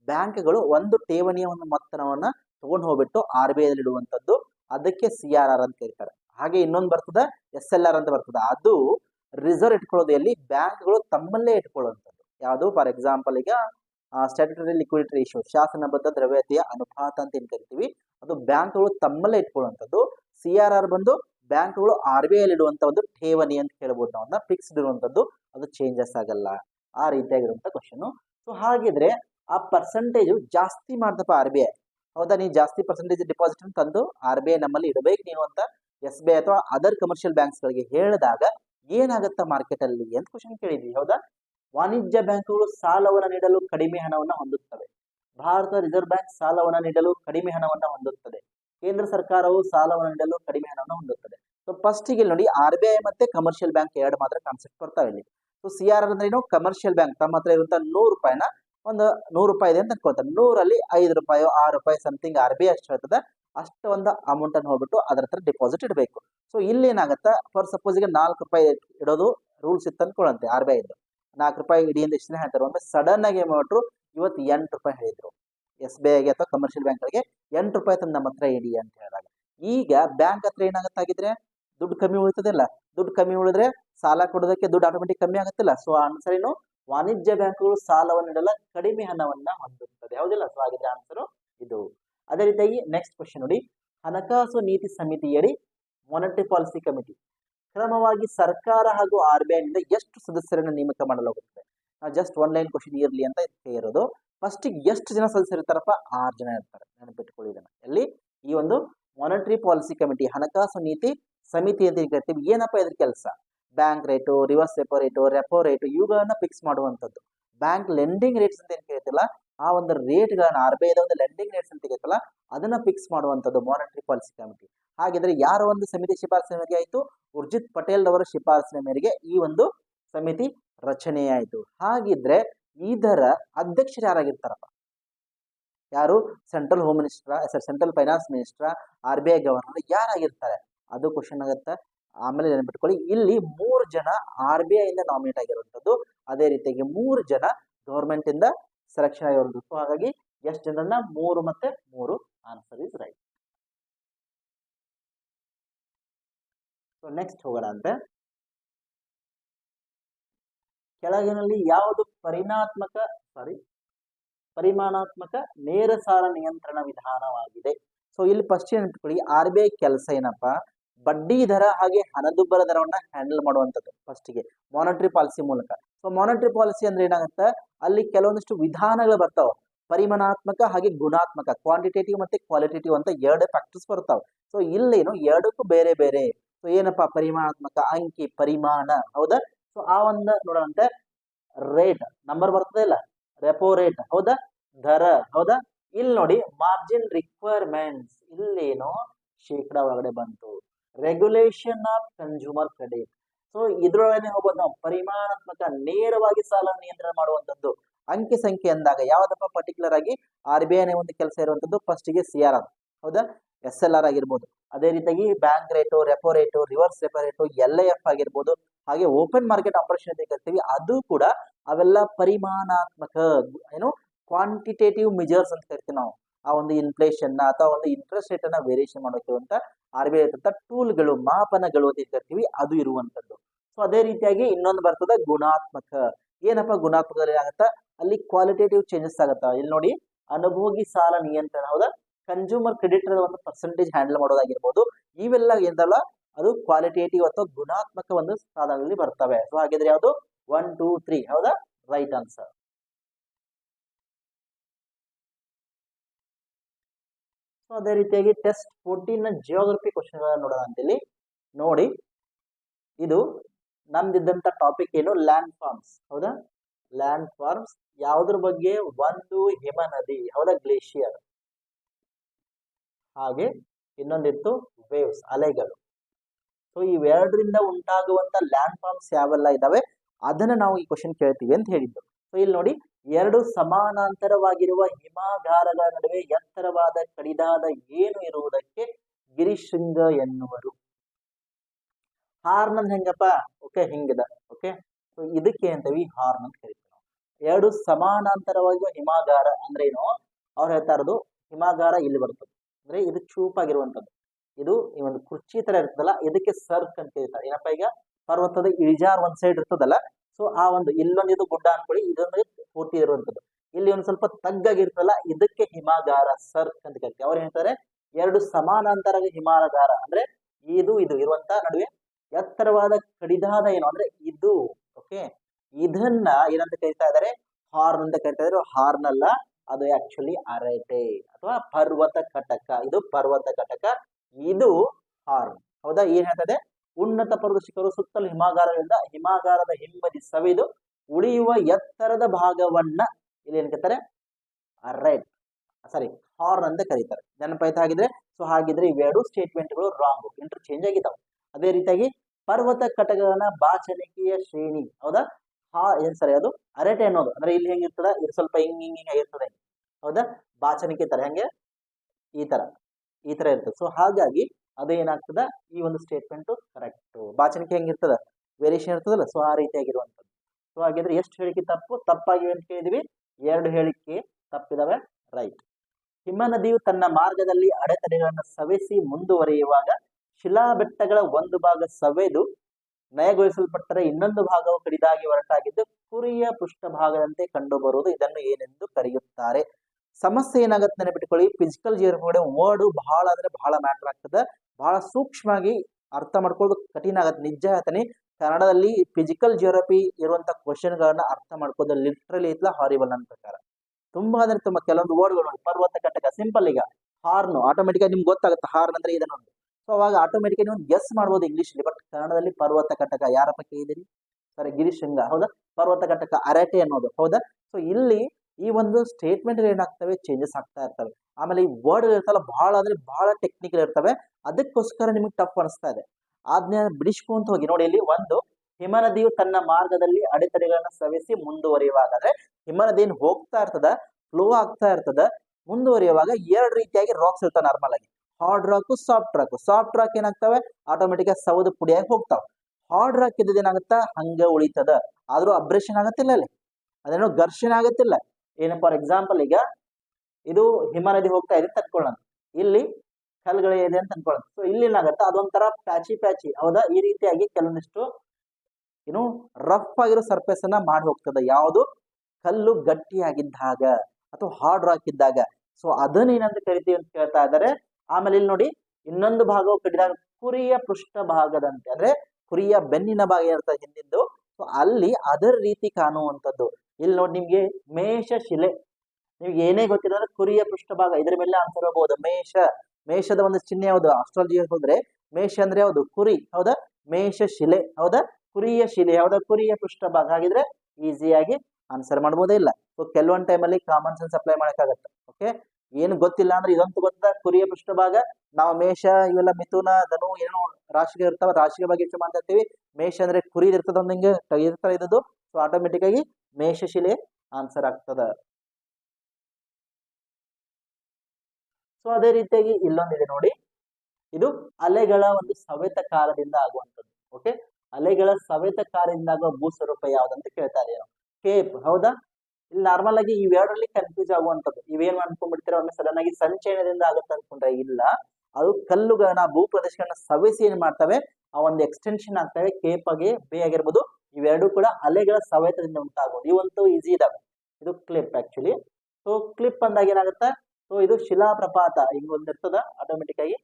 ಬ್ಯಾಂಕ್ಗಳು ಒಂದು ಠೇವಣಿಯ ಒಂದು ಮೊತ್ತವನ್ನ ತೊಗೊಂಡು ಹೋಗ್ಬಿಟ್ಟು ಆರ್ ಬಿ ಐದಲ್ಲಿ ಇಡುವಂಥದ್ದು. ಅದಕ್ಕೆ ಸಿ ಆರ್ ಆರ್ ಅಂತ ಕರೀತಾರೆ. ಹಾಗೆ ಇನ್ನೊಂದು ಬರ್ತದೆ, ಎಸ್ ಎಲ್ ಆರ್ ಅಂತ ಬರ್ತದೆ. ಅದು ರಿಸರ್ವ್ ಇಟ್ಕೊಳ್ಳೋದು ಎಲ್ಲಿ ಬ್ಯಾಂಕ್ಗಳು ತಮ್ಮಲ್ಲೇ ಇಟ್ಕೊಳ್ಳುವಂಥದ್ದು ಯಾವುದು? ಫಾರ್ ಎಕ್ಸಾಂಪಲ್ ಈಗ ಸ್ಟ್ಯಾಟ್ಯುಟರಿ ಲಿಕ್ವಿಡಿಟಿ ರೇಷಿಯೋ ಶಾಸನಬದ್ಧ ದ್ರವ್ಯತೆಯ ಅನುಪಾತ ಅಂತ ಏನು ಕರಿತೀವಿ? ಅದು ಬ್ಯಾಂಕ್ಗಳು ತಮ್ಮಲ್ಲೇ ಇಟ್ಕೊಳ್ಳುವಂಥದ್ದು ಸಿ ಆರ್ ಆರ್ ಬಂದು ಬ್ಯಾಂಕ್ಗಳು ಆರ್ ಬಿ ಐ ಇಡುವಂತ ಒಂದು ಠೇವಣಿ ಅಂತ ಹೇಳ್ಬೋದು ನಾವು ಫಿಕ್ಸ್ಡ್ ಇರುವಂಥದ್ದು ಅದು ಚೇಂಜಸ್ ಆಗಲ್ಲ. ಆ ರೀತಿಯಾಗಿರುವಂತ ಕ್ವಶನ್ ಸೊ ಹಾಗಿದ್ರೆ ಆ ಪರ್ಸೆಂಟೇಜು ಜಾಸ್ತಿ ಮಾಡ್ದಪ್ಪ ಆರ್ ಬಿ ಐ ಹೌದಾ? ನೀವು ಜಾಸ್ತಿ ಪರ್ಸೆಂಟೇಜ್ ಡಿಪಾಸಿಟ್ ತಂದು ಆರ್ ಬಿ ಐ ನಮ್ಮಲ್ಲಿ ಇಡಬೇಕು ನೀವು ಅಂತ ಎಸ್ ಬಿ ಐ ಅಥವಾ ಅದರ್ ಕಮರ್ಷಿಯಲ್ ಬ್ಯಾಂಕ್ಸ್ ಗಳಿಗೆ ಹೇಳಿದಾಗ ಏನಾಗುತ್ತೆ ಮಾರ್ಕೆಟ್ ಅಲ್ಲಿ ಅಂತ ಕ್ವಶನ್ ಕೇಳಿದ್ವಿ, ಹೌದಾ? ವಾಣಿಜ್ಯ ಬ್ಯಾಂಕುಗಳು ಸಾಲವನ್ನು ನೀಡಲು ಕಡಿಮೆ ಹಣವನ್ನು ಹೊಂದುತ್ತವೆ. ಭಾರತ ರಿಸರ್ವ್ ಬ್ಯಾಂಕ್ ಸಾಲವನ್ನು ನೀಡಲು ಕಡಿಮೆ ಹಣವನ್ನು ಹೊಂದುತ್ತದೆ. ಕೇಂದ್ರ ಸರ್ಕಾರವು ಸಾಲವನ್ನು ನೀಡಲು ಕಡಿಮೆ ಹಣವನ್ನು ಹೊಂದುತ್ತದೆ. ಸೊ ಫಸ್ಟ್ ಇಲ್ಲಿ ನೋಡಿ ಆರ್ ಬಿ ಐ ಮತ್ತೆ ಕಮರ್ಷಿಯಲ್ ಬ್ಯಾಂಕ್ ಎರಡು ಮಾತ್ರ ಕಾನ್ಸೆಪ್ಟ್ ಬರ್ತಾವೆ ಇಲ್ಲಿ. ಸೊ ಸಿ ಆರ್ ಆರ್ ಅಂದ್ರೆ ಏನು? ಕಮರ್ಷಿಯಲ್ ಬ್ಯಾಂಕ್ ತಮ್ಮ ಹತ್ರ ಇರುವಂತಹ ನೂರು ರೂಪಾಯಿನ ಒಂದು ನೂರು ರೂಪಾಯಿ ಇದೆ ಅಂತ ಅನ್ಕೋತಾರೆ ನೂರಲ್ಲಿ ಐದು ರೂಪಾಯಿ, ಆರು ರೂಪಾಯಿ ಸಮಥಿಂಗ್ ಆರ್ ಬಿ ಐ ಅಷ್ಟು ಹೇಳ್ತದೆ ಅಷ್ಟು ಒಂದು ಅಮೌಂಟ್ ಅನ್ನು ಹೋಗ್ಬಿಟ್ಟು ಅದರ ಹತ್ರ ಡಿಪಾಸಿಟ್ ಇಡಬೇಕು. ಸೊ ಇಲ್ಲಿ ಏನಾಗುತ್ತೆ? ಫಾರ್ ಸಪೋಸಿಗೆ ನಾಲ್ಕು ರೂಪಾಯಿ ಇಡೋದು ರೂಲ್ಸ್ ಇತ್ತು ಅನ್ಕೊಳ್ಳಂತೆ ಆರ್ ಬಿ ಐದು. ನಾಲ್ಕು ರೂಪಾಯಿ ಇಡಿ ಅಂತ ಎಷ್ಟು ಹೇಳ್ತಾರೆ. ಒಮ್ಮೆ ಸಡನ್ ಆಗಿ ಮಾಡ್ರು ಇವತ್ತು ಎಂಟು ರೂಪಾಯಿ ಹೇಳಿದ್ರು. ಎಸ್ ಬಿ ಐಗೆ ಅಥವಾ ಕಮರ್ಷಿಯಲ್ ಬ್ಯಾಂಕ್ಗಳಿಗೆ ಎಂಟು ರೂಪಾಯಿ ತಂದು ನಮ್ಮ ಹತ್ರ ಇಡಿ ಅಂತ ಹೇಳಿದಾಗ. ಈಗ ಬ್ಯಾಂಕ್ ಹತ್ರ ಏನಾಗತ್ತಾಗಿದ್ರೆ ದುಡ್ಡು ಕಮ್ಮಿ ಉಳಿತದಿಲ್ಲ? ದುಡ್ಡು ಕಮ್ಮಿ ಉಳಿದ್ರೆ ಸಾಲ ಕೊಡೋದಕ್ಕೆ ದುಡ್ಡು ಆಟೋಮೆಟಿಕ್ ಕಮ್ಮಿ ಆಗುತ್ತಿಲ್ಲ? ಸೊ ಆನ್ಸರ್ ಏನು ವಾಣಿಜ್ಯ ಬ್ಯಾಂಕುಗಳು ಸಾಲವನ್ನು ನೀಡಲು ಕಡಿಮೆ ಹಣವನ್ನ ಹೊಂದುತ್ತದೆ. ಹೌದಿಲ್ಲ? ಸೊ ಹಾಗಿದ್ರೆ ಆನ್ಸರ್ ಇದು. ಅದೇ ರೀತಿಯಾಗಿ ನೆಕ್ಸ್ಟ್ ಕ್ವಶನ್ ನೋಡಿ. ಹಣಕಾಸು ನೀತಿ ಸಮಿತಿಯಡಿ ಮಾನಿಟರಿ ಪಾಲಿಸಿ ಕಮಿಟಿ ಕ್ರಮವಾಗಿ ಸರ್ಕಾರ ಹಾಗೂ ಆರ್ ಬಿ ಐನಿಂದ ಎಷ್ಟು ಸದಸ್ಯರನ್ನು ನೇಮಕ ಮಾಡಲಾಗುತ್ತದೆ? ನಾವು ಜಸ್ಟ್ ಲೈನ್ ಕ್ವಶನ್ ಇರಲಿ ಅಂತ ಇರೋದು. ಫಸ್ಟಿಗೆ ಎಷ್ಟು ಜನ ಸದಸ್ಯರು ಇರ್ತಾರಪ್ಪ? ಆರು ಜನ ಇರ್ತಾರೆ. ನೆನಪಿಟ್ಕೊಳ್ಳಿ ಇದನ್ನ. ಎಲ್ಲಿ? ಈ ಒಂದು ಮಾನಿಟರಿ ಪಾಲಿಸಿ ಕಮಿಟಿ ಹಣಕಾಸು ನೀತಿ ಸಮಿತಿ ಅಂತ ಕರಿತೀವಿ ಏನಪ್ಪ ಇದ್ರ ಕೆಲಸ? Bank rate reverse repo rate repo rate ಇವುಗಳನ್ನು ಫಿಕ್ಸ್ ಮಾಡುವಂಥದ್ದು. ಬ್ಯಾಂಕ್ ಲೆಂಡಿಂಗ್ ರೇಟ್ಸ್ ಅಂತ ಏನು ಕೇಳ್ತಿಲ್ಲ ಆ ಒಂದು ರೇಟ್ಗಳನ್ನು ಆರ್ ಬಿ ಐದ ಒಂದು ಲೆಂಡಿಂಗ್ ರೇಟ್ಸ್ ಅಂತ ಇರುತ್ತಲ್ಲ ಅದನ್ನ ಫಿಕ್ಸ್ ಮಾಡುವಂಥದ್ದು ಮಾನಿಟರಿ ಪಾಲಿಸಿ ಕಮಿಟಿ ಹಾಗಿದ್ರೆ ಯಾರ ಒಂದು ಸಮಿತಿ ಶಿಫಾರಸಿನ ಮೇರೆಗೆ ಆಯಿತು ಉರ್ಜಿತ್ ಪಟೇಲ್ ಅವರ ಶಿಫಾರಸಿನ ಮೇರೆಗೆ ಈ ಒಂದು ಸಮಿತಿ ರಚನೆಯಾಯಿತು ಹಾಗಿದ್ರೆ ಇದರ ಅಧ್ಯಕ್ಷರು ಯಾರಾಗಿರ್ತಾರಪ್ಪ? ಯಾರು? Central home minister central finance minister R B I governor ಯಾರಾಗಿರ್ತಾರೆ? ಅದು ಕ್ವಶನ್ ಆಗುತ್ತೆ? ಆಮೇಲೆ ನೆನಪಿಟ್ಕೊಳ್ಳಿ ಇಲ್ಲಿ ಮೂರು ಜನ ಆರ್ ಬಿ ಐ ಇಂದ ನಾಮಿನೇಟ್ ಆಗಿರುವಂಥದ್ದು. ಅದೇ ರೀತಿಯಾಗಿ ಮೂರು ಜನ ಗವರ್ಮೆಂಟ್ ಇಂದ ಸೆಲೆಕ್ಷನ್ ಆಗಿರುವಂಥದ್ದು. ಸೊ ಹಾಗಾಗಿ ಎಷ್ಟು ಜನರನ್ನ? ಮೂರು ಮತ್ತೆ ಮೂರು. Answer is right so next ಹೋಗೋಣ ಅಂದ್ರೆ, ಕೆಳಗಿನಲ್ಲಿ ಯಾವುದು ಪರಿಣಾತ್ಮಕ ಸಾರಿ ಪರಿಮಾಣಾತ್ಮಕ ನೇರ ಸಾಲ ನಿಯಂತ್ರಣ ವಿಧಾನವಾಗಿದೆ. ಸೊ ಇಲ್ಲಿ ಫಸ್ಟ್ ನೆನಪಿಟ್ಕೊಳ್ಳಿ ಆರ್ ಬಿ ಐ ಕೆಲಸ ಏನಪ್ಪಾ? ಬಡ್ಡಿ ದರ ಹಾಗೆ ಹಣದುಬ್ಬರ ದರವನ್ನ ಹ್ಯಾಂಡಲ್ ಮಾಡುವಂಥದ್ದು ಫಸ್ಟಿಗೆ ಮಾನಿಟರಿ ಪಾಲಿಸಿ ಮೂಲಕ. ಸೊ ಮಾನಿಟರಿ ಪಾಲಿಸಿ ಅಂದ್ರೆ ಏನಾಗುತ್ತೆ? ಅಲ್ಲಿ ಕೆಲವೊಂದಿಷ್ಟು ವಿಧಾನಗಳು ಬರ್ತಾವ. ಪರಿಮಾಣಾತ್ಮಕ ಹಾಗೆ ಗುಣಾತ್ಮಕ ಕ್ವಾಂಟಿಟೇಟಿವ್ ಮತ್ತೆ ಕ್ವಾಲಿಟೇಟಿವ್ ಅಂತ ಎರಡು ಫ್ಯಾಕ್ಟರ್ಸ್ ಬರ್ತಾವ ಸೊ ಇಲ್ಲೇನು ಎರಡಕ್ಕೂ ಬೇರೆ ಬೇರೆ. ಸೊ ಏನಪ್ಪ? ಪರಿಮಾಣಾತ್ಮಕ, ಅಂಕಿ, ಪರಿಮಾಣ. ಹೌದಾ? ಸೊ ಆ ಒಂದು ನೋಡೋಣಂತೆ. ರೇಟ್ ನಂಬರ್ ಬರ್ತದೆ ಇಲ್ಲ? ರೆಪೋ ರೇಟ್ ಹೌದಾ? ದರ, ಹೌದಾ? ಇಲ್ಲಿ ನೋಡಿ ಮಾರ್ಜಿನ್ ರಿಕ್ವೈರ್ಮೆಂಟ್ಸ್ ಇಲ್ಲೇನು ಶೇಕಡ ಒಳಗಡೆ ಬಂತು. Regulation of consumer credit so ಇದ್ರೊಳಗೆ ಹೋಗ್ಬೋದು ನಾವು, ಪರಿಮಾಣಾತ್ಮಕ ನೇರವಾಗಿ ಸಾಲ ನಿಯಂತ್ರಣ ಮಾಡುವಂಥದ್ದು. ಅಂಕಿ ಸಂಖ್ಯೆ ಅಂದಾಗ ಯಾವ್ದಪ್ಪ ಪರ್ಟಿಕ್ಯುಲರ್ ಆಗಿ ಆರ್ ಬಿ ಐನೇ ಒಂದು ಕೆಲಸ ಇರುವಂತದ್ದು ಫಸ್ಟ್ಗೆ ಸಿ ಆರ್ ಆರ್ ಹೌದಾ? ಎಸ್ ಎಲ್ ಆರ್ ಆಗಿರ್ಬೋದು. ಅದೇ ರೀತಿಯಾಗಿ bank rate repo rate reverse repo rate L F ಆಗಿರ್ಬೋದು. ಹಾಗೆ ಓಪನ್ ಮಾರ್ಕೆಟ್ ಆಪರ್ಚುನಿಟಿ ಕರಿತೀವಿ. ಅದು ಕೂಡ ಅವೆಲ್ಲ ಪರಿಮಾಣಾತ್ಮಕ, ಏನು ಕ್ವಾಂಟಿಟೇಟಿವ್ ಮೆಜರ್ಸ್ ಅಂತ ಕರಿತೀವಿ ನಾವು. ಆ ಒಂದು ಇನ್ಫ್ಲೇಷನ್ ಅಥವಾ ಒಂದು ಇಂಟ್ರೆಸ್ಟ್ ರೇಟ್ ಅನ್ನ ವೇರಿಯೇಷನ್ ಮಾಡೋಕೆ ಅಂತ ಆರ್ ಬಿ ಐ ಟೂಲ್ಗಳು ಮಾಪನಗಳು ಅಂತ ಕರಿತೀವಿ ಅದು ಇರುವಂತದ್ದು ಸೊ ಅದೇ ರೀತಿಯಾಗಿ ಇನ್ನೊಂದು ಬರ್ತದೆ ಗುಣಾತ್ಮಕ. ಏನಪ್ಪ ಗುಣಾತ್ಮಕದಲ್ಲಿ ಏನಾಗತ್ತ ಅಲ್ಲಿ ಕ್ವಾಲಿಟೇಟಿವ್ ಚೇಂಜಸ್ ಆಗತ್ತ. ಇಲ್ಲಿ ನೋಡಿ, ಅನುಭೋಗಿ ಸಾಲ ನಿಯಂತ್ರಣ, ಹೌದಾ? ಕನ್ಸ್ಯೂಮರ್ ಕ್ರೆಡಿಟ್ ಒಂದು ಪರ್ಸೆಂಟೇಜ್ ಹ್ಯಾಂಡಲ್ ಮಾಡೋದಾಗಿರ್ಬೋದು. ಇವೆಲ್ಲ ಏನಲ್ಲ ಅದು ಕ್ವಾಲಿಟೇಟಿವ್ ಅಥವಾ ಗುಣಾತ್ಮಕ ಒಂದು ಸಾಧನದಲ್ಲಿ ಬರ್ತವೆ. ಸೊ ಹಾಗಿದ್ರೆ ಯಾವುದು? ಒನ್ ಟೂ ತ್ರೀ ಹೌದಾ? ರೈಟ್ ಆನ್ಸರ್ ಸೊ ಅದೇ ರೀತಿಯಾಗಿ ಟೆಸ್ಟ್ ಫೋರ್ಟೀನ್ನ ಜಿಯೋಗ್ರಫಿ ಕ್ವಶನ್ಗಳನ್ನು ನೋಡೋಣ ಅಂತೇಳಿ. ನೋಡಿ, ಇದು ನಮ್ದಿದ್ದಂತ ಟಾಪಿಕ್ ಏನು? ಲ್ಯಾಂಡ್ ಫಾರ್ಮ್ಸ್ ಹೌದಾ? ಲ್ಯಾಂಡ್ ಫಾರ್ಮ್ಸ್ ಯಾವುದ್ರ ಬಗ್ಗೆ? ಒಂದು ಹಿಮ ನದಿ. ಹೌದಾ? ಗ್ಲೇಷಿಯರ್ ಹಾಗೆ ಇನ್ನೊಂದಿತ್ತು ವೇವ್ಸ್ ಅಲೆಗಳು. ಸೊ ಇವೆರಡರಿಂದ ಉಂಟಾಗುವಂತ ಲ್ಯಾಂಡ್ ಫಾರ್ಮ್ಸ್ ಯಾವೆಲ್ಲ ಇದಾವೆ? ಅದನ್ನ ನಾವು ಈ ಕ್ವಶನ್ ಕೇಳ್ತೀವಿ ಅಂತ ಹೇಳಿದ್ದು. ಸೊ ಇಲ್ಲಿ ನೋಡಿ ಎರಡು ಸಮಾನಾಂತರವಾಗಿರುವ ಹಿಮಾಗಾರಗಳ ನಡುವೆ ಎತ್ತರವಾದ ಕಡಿದಾದ ಏನು ಇರುವುದಕ್ಕೆ ಗಿರಿಶೃಂಗ ಎನ್ನುವರು. ಹಾರ್ನ್ ಅಂದ್ ಹೆಂಗಪ್ಪ? ಓಕೆ, ಹಿಂಗಿದೆ. ಓಕೆ ಸೊ ಇದಕ್ಕೆ ಅಂತೀವಿ ಹಾರ್ನ್ ಅಂತ ಕರಿತೀವಿ ಎರಡು ಸಮಾನಾಂತರವಾಗಿರುವ ಹಿಮಾಗಾರ ಅಂದ್ರೆ ಏನು? ಅವ್ರು ಹೇಳ್ತಾ ಇರೋದು ಹಿಮಾಗಾರ ಇಲ್ಲಿ ಬರ್ತದೆ. ಅಂದ್ರೆ ಇದು ಚೂಪಾಗಿರುವಂತದ್ದು ಇದು ಈ ಒಂದು ಕುರ್ಚಿ ತರ ಇರ್ತದಲ್ಲ, ಇದಕ್ಕೆ ಸರ್ಕ್ ಅಂತ ಹೇಳ್ತಾರೆ ಏನಪ್ಪ ಈಗ? ಪರ್ವತದ ಇಳಿಜಾರ್ ಒಂದ್ ಸೈಡ್ ಇರ್ತದಲ್ಲ ಸೊ ಆ ಒಂದು ಇಲ್ಲೊಂದು ಇದು ಗುಡ್ಡ ಅನ್ಕೊಳ್ಳಿ, ಇದೊಂದು ಪೂರ್ತಿ ಇರುವಂತದ್ದು ಇಲ್ಲಿ ಒಂದು ಸ್ವಲ್ಪ ತಗ್ಗಾಗಿರ್ತಲ್ಲ ಇದಕ್ಕೆ ಹಿಮಾಗಾರ ಸರ್ ಅಂತ ಕರಿತೀವಿ. ಅವ್ರು ಹೇಳ್ತಾರೆ, ಎರಡು ಸಮಾನಾಂತರ ಹಿಮಾಲಗಾರ ಅಂದ್ರೆ ಇದು ಇದು ಇರುವಂತ ನಡುವೆ ಎತ್ತರವಾದ ಕಡಿದಾದ ಏನು ಅಂದ್ರೆ ಇದು ಓಕೆ ಇದನ್ನ ಏನಂತ ಕರಿತಾ ಇದ್ದಾರೆ? ಹಾರ್ನ್ ಅಂತ ಕರಿತಾ ಇದ್ರು ಹಾರ್ನ್ ಅಲ್ಲ, ಅದು ಆಕ್ಚುಲಿ ಅರಟೆ ಅಥವಾ ಪರ್ವತ ಕಟಕ ಇದು ಪರ್ವತ ಕಟಕ ಇದು ಹಾರ್ನ್ ಹೌದಾ? ಏನ್ ಹೇಳ್ತದೆ ಉನ್ನತ ಪರ್ವತ ಶಿಖರು ಸುತ್ತಲೂ ಹಿಮಾಗಾರದಿಂದ ಹಿಮಾಗಾರದ ಹಿಂಬದಿ ಸವಿದು ಉಳಿಯುವ ಎತ್ತರದ ಭಾಗವನ್ನ ಇಲ್ಲಿ ಏನ್ ಕರೀತಾರೆ? ರೈಟ್ ಸಾರಿ ಹಾರ್ನ್ ಅಂತ ಕರೀತಾರೆ. ನೆನಪಾಯ್ತು ಹಾಗಿದ್ರೆ? ಸೊ ಹಾಗಿದ್ರೆ ಇವೆರಡು ಸ್ಟೇಟ್ಮೆಂಟ್ಗಳು ರಾಂಗ್ ಇಂಟರ್ಚೇಂಜ್ ಆಗಿದ್ದಾವೆ ಅದೇ ರೀತಿಯಾಗಿ ಪರ್ವತ ಕಟಕಗಳನ್ನ ಬಾಚಣಿಕೆಯ ಶ್ರೇಣಿ, ಹೌದಾ? ಹಾ ಏನ್ ಸರಿ ಅದು ಅರೆಟೆ ಅನ್ನೋದು. ಅಂದ್ರೆ ಇಲ್ಲಿ ಹೆಂಗಿರ್ತದ? ಇದು ಸ್ವಲ್ಪ ಹಿಂಗ್ ಹಿಂಗ್ ಹಿಂಗ್ ಆಗಿರ್ತದೆ. ಹೌದಾ? ಬಾಚಣಿಕೆ ತರ ಹೆಂಗೆ? ಈ ತರ ಈ ತರ ಇರ್ತದೆ. ಸೊ ಹಾಗಾಗಿ ಅದೇನಾಗ್ತದ? ಈ ಒಂದು ಸ್ಟೇಟ್ಮೆಂಟ್ ಕರೆಕ್ಟ್ ಬಾಚಣಿಕೆ ಹೆಂಗಿರ್ತದ? ವೇರಿಯೇಷನ್ ಇರ್ತದಲ್ಲ? ಸೊ ಆ ರೀತಿಯಾಗಿರುವಂಥದ್ದು. ಸೊ ಹಾಗಿದ್ರೆ ಎಷ್ಟು ಹೇಳಿಕೆ ತಪ್ಪು? ತಪ್ಪಾಗಿ ಅಂತ ಕೇಳಿದ್ವಿ. ಎರಡು ಹೇಳಿಕೆ ತಪ್ಪಿದವೆ. ರೈಟ್. ಹಿಮ ನದಿಯು ತನ್ನ ಮಾರ್ಗದಲ್ಲಿ ಅಡೆತಡೆಗಳನ್ನು ಸವೆಸಿ ಮುಂದುವರಿಯುವಾಗ ಶಿಲಾ ಬೆಟ್ಟಗಳ ಒಂದು ಭಾಗ ಸವೆದು ನಯಗೊಳಿಸಲ್ಪಟ್ಟರೆ ಇನ್ನೊಂದು ಭಾಗವು ಕಡಿದಾಗಿ ಹೊರಟಾಗಿದ್ದು ಕುರಿಯ ಪೃಷ್ಠಭಾಗದಂತೆ ಕಂಡುಬರುವುದು. ಇದನ್ನು ಏನೆಂದು ಕರೆಯುತ್ತಾರೆ. ಸಮಸ್ಯೆ ಏನಾಗುತ್ತೆ ನೆನಪಿಟ್ಕೊಳ್ಳಿ. ಫಿಸಿಕಲ್ ಜಿಯೋಗ್ರಫಿ ವರ್ಡ್ ಬಹಳ ಅಂದ್ರೆ ಬಹಳ ಮ್ಯಾಟರ್ ಆಗ್ತದೆ. ಬಹಳ ಸೂಕ್ಷ್ಮವಾಗಿ ಅರ್ಥ ಮಾಡ್ಕೊಳ್ಳೋದು ಕಠಿಣ ಆಗತ್ತೆ. ನಿಜ ಹೇಳ್ತಾನೆ. ಕನ್ನಡದಲ್ಲಿ ಫಿಸಿಕಲ್ ಜಿಯೋಗ್ರಫಿ ಇರುವಂಥ ಕ್ವಶನ್ ಗಳನ್ನ ಅರ್ಥ ಮಾಡ್ಕೋದು ಲಿಟ್ರಲಿ ಇತ್ಲ ಹಾರಿಬಲ್ ನನ್ನ ಪ್ರಕಾರ. ತುಂಬಾ ಅಂದ್ರೆ ತುಂಬಾ ಕೆಲವೊಂದು ವರ್ಡ್ಗಳು ಪರ್ವತ ಕಟ್ಟಕ ಸಿಂಪಲ್ ಈಗ. ಹಾರ್ನ್ ಆಟೋಮೆಟಿಕ್ ನಿಮ್ಗೆ ಗೊತ್ತಾಗುತ್ತೆ ಹಾರ್ನ್ ಅಂದ್ರೆ ಇದನ್ನೊಂದು ಸೊ ಅವಾಗ ಆಟೋಮೆಟಿಕ್ ನೀವು ಗೆಸ್ ಮಾಡ್ಬೋದು ಇಂಗ್ಲೀಷಲ್ಲಿ ಬಟ್ ಕನ್ನಡದಲ್ಲಿ ಪರ್ವತ ಘಟಕ ಯಾರ ಬಗ್ಗೆ ಇದ್ದೀರಿ? ಸರಿ ಗಿರಿಶೃಂಗ ಹೌದಾ? ಪರ್ವತ ಕಟ್ಟಕ ಅರಟೆ ಅನ್ನೋದು. ಹೌದಾ? ಸೊ ಇಲ್ಲಿ ಈ ಒಂದು ಸ್ಟೇಟ್ಮೆಂಟ್ ಏನಾಗ್ತವೆ? ಚೇಂಜಸ್ ಆಗ್ತಾ ಇರ್ತವೆ. ಆಮೇಲೆ ಈ ವರ್ಡ್ ಇರ್ತಲ್ಲ, ಬಹಳ ಅಂದ್ರೆ ಬಹಳ ಟೆಕ್ನಿಕಲ್ ಇರ್ತವೆ. ಅದಕ್ಕೋಸ್ಕರ ನಿಮಗೆ ಟಫ್ ಅನಿಸ್ತಾ ಇದೆ. ಆಜ್ಞೆ ಬಿಡಿಸ್ಕೊಂತ ಹೋಗಿ. ನೋಡಿ ಇಲ್ಲಿ ಒಂದು, ಹಿಮನದಿಯು ತನ್ನ ಮಾರ್ಗದಲ್ಲಿ ಅಡೆತಡೆಗಳನ್ನು ಸವಿಸಿ ಮುಂದುವರಿಯುವಾಗ ಅಂದ್ರೆ ಹಿಮನದಿ ಏನ್ ಹೋಗ್ತಾ ಇರ್ತದ, ಫ್ಲೋ ಆಗ್ತಾ ಇರ್ತದ, ಮುಂದುವರಿಯುವಾಗ ಎರಡು ರೀತಿಯಾಗಿ ರಾಕ್ಸ್ ಇರ್ತವೆ ನಾರ್ಮಲ್ ಆಗಿ. Hard rock soft rock soft rock ಏನಾಗ್ತವೆ? Automatic ಆಗಿ ಸೌದು ಪುಡಿಯಾಗಿ ಹೋಗ್ತಾವೆ. Hard rock ಇದ್ದದ ಏನಾಗುತ್ತಾ? ಹಂಗೆ ಉಳಿತದ. ಆದ್ರೂ ಅಬ್ರೇಷನ್ ಆಗತ್ತಿಲ್ಲ ಅಲ್ಲಿ. ಅದೇನೋ ಘರ್ಷಣೆ ಆಗತ್ತಿಲ್ಲ. ಏನು ಫಾರ್ ಎಕ್ಸಾಂಪಲ್ ಈಗ, ಇದು ಹಿಮನದಿ ಹೋಗ್ತಾ ಇದೆ ತಕ್ಕೊಳ್ಳೋಣ ಇಲ್ಲಿ ಕಲ್ಗಳೇ ಇದೆ ಅಂತ ಅನ್ಕೊಳ್ಳೋದು ಸೊ ಇಲ್ಲಿ ಏನಾಗುತ್ತೆ? ಅದೊಂಥರ ಪ್ಯಾಚಿ ಪ್ಯಾಚಿ. ಹೌದಾ? ಈ ರೀತಿಯಾಗಿ ಕೆಲವೊಂದಿಷ್ಟು, ಏನು ರಫ್ ಆಗಿರೋ ಸರ್ಫೇಸ್ ಅನ್ನ ಮಾಡಿ ಹೋಗ್ತದೆ. ಯಾವುದು? ಕಲ್ಲು ಗಟ್ಟಿಯಾಗಿದ್ದಾಗ ಅಥವಾ ಹಾರ್ಡ್ ರಾಕ್ ಇದ್ದಾಗ. ಸೊ ಅದನ್ನ ಏನಂತ ಕರಿತೀವಿ ಅಂತ ಕೇಳ್ತಾ ಇದ್ದಾರೆ ಆಮೇಲೆ ಇಲ್ಲಿ ನೋಡಿ, ಇನ್ನೊಂದು ಭಾಗವು ಕಡಿದಾಗ ಕುರಿಯ ಪೃಷ್ಠ ಭಾಗದಂತೆ, ಅಂದ್ರೆ ಕುರಿಯ ಬೆನ್ನಿನ ಭಾಗ ಇರ್ತದೆ ಹಿಂದಿಂದು ಸೊ ಅಲ್ಲಿ ಅದರ ರೀತಿ ಕಾಣುವಂಥದ್ದು. ಇಲ್ಲಿ ನೋಡಿ ನಿಮ್ಗೆ ಮೇಷ ಶಿಲೆ ನಿಮ್ಗೆ ಏನೇ ಗೊತ್ತಿಲ್ಲ ಅಂದ್ರೆ ಕುರಿಯ ಪೃಷ್ಠಭಾಗ ಇದ್ರ ಮೇಲೆ ಆನ್ಸರ್ ಹೋಗಬಹುದು ಮೇಷ. ಮೇಷದ ಒಂದು ಚಿಹ್ನೆ ಯಾವುದು? ಆಸ್ಟ್ರಾಲಜಿ ಹೋದ್ರೆ ಮೇಷ ಅಂದ್ರೆ ಯಾವುದು? ಕುರಿ. ಹೌದಾ? ಮೇಷ ಶಿಲೆ. ಹೌದಾ? ಕುರಿಯ ಶಿಲೆ. ಹೌದಾ ಕುರಿಯ ಪೃಷ್ಠಭಾಗ. ಆಗಿದ್ರೆ ಈಸಿಯಾಗಿ ಆನ್ಸರ್ ಮಾಡ್ಬೋದೇ ಇಲ್ಲ. ಸೊ ಕೆಲವೊಂದು ಟೈಮಲ್ಲಿ ಕಾಮನ್ ಸೆನ್ಸ್ ಅಪ್ಲೈ ಮಾಡೋಕ್ಕಾಗತ್ತೆ. ಓಕೆ ಏನು ಗೊತ್ತಿಲ್ಲ ಅಂದ್ರೆ ಇದಂತೂ ಗೊತ್ತ ಕುರಿಯ ಪೃಷ್ಠಭಾಗ. ನಾವು ಮೇಷ, ಇವೆಲ್ಲ ಮಿಥುನ, ಧನು, ಏನೋ ರಾಶಿಗೆ ಇರ್ತಾವ. ರಾಶಿಗಳ ಬಗ್ಗೆ ಹೆಚ್ಚು ಮಾತಾಡ್ತೀವಿ ಮೇಷ ಅಂದ್ರೆ ಕುರಿ ಇರ್ತದ ಒಂದ್ ಹಿಂಗೆ ಇರ್ತಾ ಇದ್ದದ್ದು. ಸೊ ಆಟೋಮೆಟಿಕ್ ಆಗಿ ಮೇಷ ಶಿಲೆ ಆನ್ಸರ್ ಆಗ್ತದ. ಸೊ ಅದೇ ರೀತಿಯಾಗಿ ಇಲ್ಲೊಂದಿದೆ ನೋಡಿ. ಇದು ಅಲೆಗಳ ಒಂದು ಸವೆತ ಕಾಲದಿಂದ ಆಗುವಂಥದ್ದು. ಓಕೆ ಅಲೆಗಳ ಸವೆತ ಕಾಲದಿಂದ ಆಗುವ ಭೂಸ್ವರೂಪ ಯಾವ್ದಂತ ಕೇಳ್ತಾ ಇದೀವಿ ನಾವು. ಕೇಪ್ ಹೌದಾ? ಇಲ್ಲಿ ನಾರ್ಮಲ್ ಆಗಿ ಇವೆರಡರಲ್ಲಿ ಕನ್ಫ್ಯೂಸ್ ಆಗುವಂಥದ್ದು. ಇವೇನು ಅನ್ಕೊಂಡ್ಬಿಡ್ತೀರ ಒಮ್ಮೆ ಸಡನ್ ಆಗಿ ಸಂಚಯನದಿಂದ ಆಗುತ್ತೆ ಅನ್ಕೊಂಡ್ರೆ ಇಲ್ಲ. ಅದು ಕಲ್ಲುಗಳನ್ನ, ಭೂ ಪ್ರದೇಶಗಳನ್ನ ಸವೆಸಿ ಏನ್ ಮಾಡ್ತವೆ? ಆ ಒಂದು ಎಕ್ಸ್ಟೆನ್ಷನ್ ಆಗ್ತವೆ. ಕೇಪ್ ಆಗಿ ಬೇ ಆಗಿರ್ಬೋದು. ಇವೆರಡು ಕೂಡ ಅಲೆಗಳ ಸವೆತದಿಂದ ಉಂಟಾಗೋದು ಇವಂತೂ ಈಸಿ ಇದಾವೆ. ಇದು ಕ್ಲಿಪ್ ಆಕ್ಚುಲಿ ಸೊ ಕ್ಲಿಪ್ ಅಂದಾಗ ಏನಾಗುತ್ತೆ? ಸೊ ಇದು ಶಿಲಾ ಪ್ರಪಾತ ಹಿಂಗ್ ಒಂದ್ ಇರ್ತದ ಆಟೋಮೆಟಿಕ್ ಆಗಿ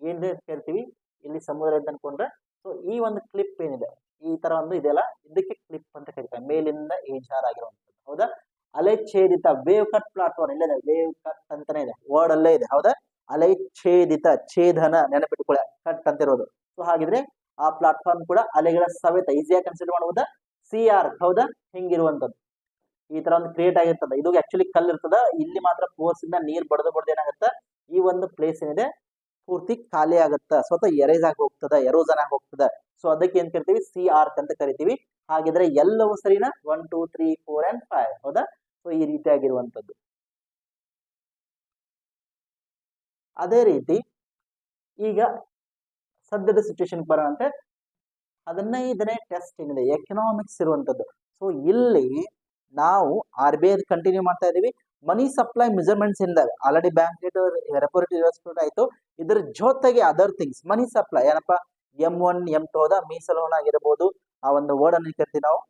ಏನ್ ಕೇಳ್ತೀವಿ ಇಲ್ಲಿ ಸಮುದ್ರ ಅಂತ ಅನ್ಕೊಂಡ್ರೆ. ಸೊ ಈ ಒಂದು ಕ್ಲಿಪ್ ಏನಿದೆ, ಈ ತರ ಒಂದು ಇದೆಲ್ಲ ಇದಕ್ಕೆ ಕ್ಲಿಪ್ ಅಂತ ಕರೀತಾರೆ, ಮೇಲಿಂದ ಆಗಿರುವಂತದ್ದು ಹೌದಾ? ಅಲೆ ಛೇದಿತ ವೇವ್ ಕಟ್ ಪ್ಲಾಟ್ಫಾರ್ಮ್ ಇಲ್ಲದೆ ವೇವ್ ಕಟ್ ಅಂತಾನೆ ಇದೆ ವರ್ಡ್ ಅಲ್ಲೇ ಇದೆ, ಹೌದಾ? ಅಲೆ ಛೇದಿತ ಛೇದನ, ನೆನಪಿಟ್ಕೊಳ್ಳಿ ಕಟ್ ಅಂತ ಇರೋದು. ಸೊ ಹಾಗಿದ್ರೆ ಆ ಪ್ಲಾಟ್ಫಾರ್ಮ್ ಕೂಡ ಅಲೆಗಳ ಸವೆತ ಈಸಿಯಾಗಿ ಕನ್ಸಿಡರ್ ಮಾಡಬಹುದಾ ಸಿ ಆರ್ ಹೌದಾ? ಹಿಂಗಿರುವಂತದ್ದು ಈ ತರ ಒಂದು ಕ್ರಿಯೇಟ್ ಆಗಿರ್ತದ. ಇದು ಆಕ್ಚುಲಿ ಕಲ್ಲು ಇರ್ತದ. ಇಲ್ಲಿ ಮಾತ್ರ ಫೋರ್ಸ್ ಇಂದ ನೀರ್ ಬಡದ ಬಡದ ಏನಾಗುತ್ತೆ? ಈ ಒಂದು ಪ್ಲೇಸ್ ಏನಿದೆ? ಪೂರ್ತಿ ಖಾಲಿ ಆಗುತ್ತ. ಸ್ವತಃ ಎರೇಸ್ ಆಗಿ ಹೋಗ್ತದ ಎರೋಸನ್ ಆಗಿ ಹೋಗ್ತದ. ಸೊ ಅದಕ್ಕೆ ಏನ್ ಕರಿತೀವಿ? ಸಿ ಆರ್ಕ್ ಅಂತ ಕರಿತೀವಿ. ಹಾಗಿದ್ರೆ ಎಲ್ಲವೂ ಸರಿನಾ? One two three four and five ಹೌದಾ? ಸೊ ಈ ರೀತಿಯಾಗಿರುವಂತದ್ದು ಅದೇ ರೀತಿ ಈಗ ಸದ್ಯದ ಸಿಚುವೇಶನ್ ಬರೋಣಂತೆ. ಹದಿನೈದನೇ ಟೆಸ್ಟ್ ಏನಿದೆ? ಎಕನಾಮಿಕ್ಸ್ ಇರುವಂತದ್ದು ಸೊ ಇಲ್ಲಿ ನಾವು ಆರ್ ಬಿ ಐ ಕಂಟಿನ್ಯೂ ಮಾಡ್ತಾ ಇದೀವಿ ಮನಿ ಸಪ್ಲೈ ಮೆಜರ್ಮೆಂಟ್ಸ್ ಇಂದ already bank rate repo rate ರಿವರ್ಸ್ಮೆಂಟ್ ಆಯ್ತು. ಇದರ ಜೊತೆಗೆ ಅದರ್ ಥಿಂಗ್ಸ್ ಮನಿ ಸಪ್ಲೈ ಏನಪ್ಪ? ಎಂ ಒನ್ ಎಂ ಟು ಹೋದ ಮೀಸಲು ಹಣ ಆಗಿರ್ಬೋದು. ಆ ಒಂದು ವರ್ಡ್ ಅನ್ನು ಕರಿತೀವಿ ನಾವು.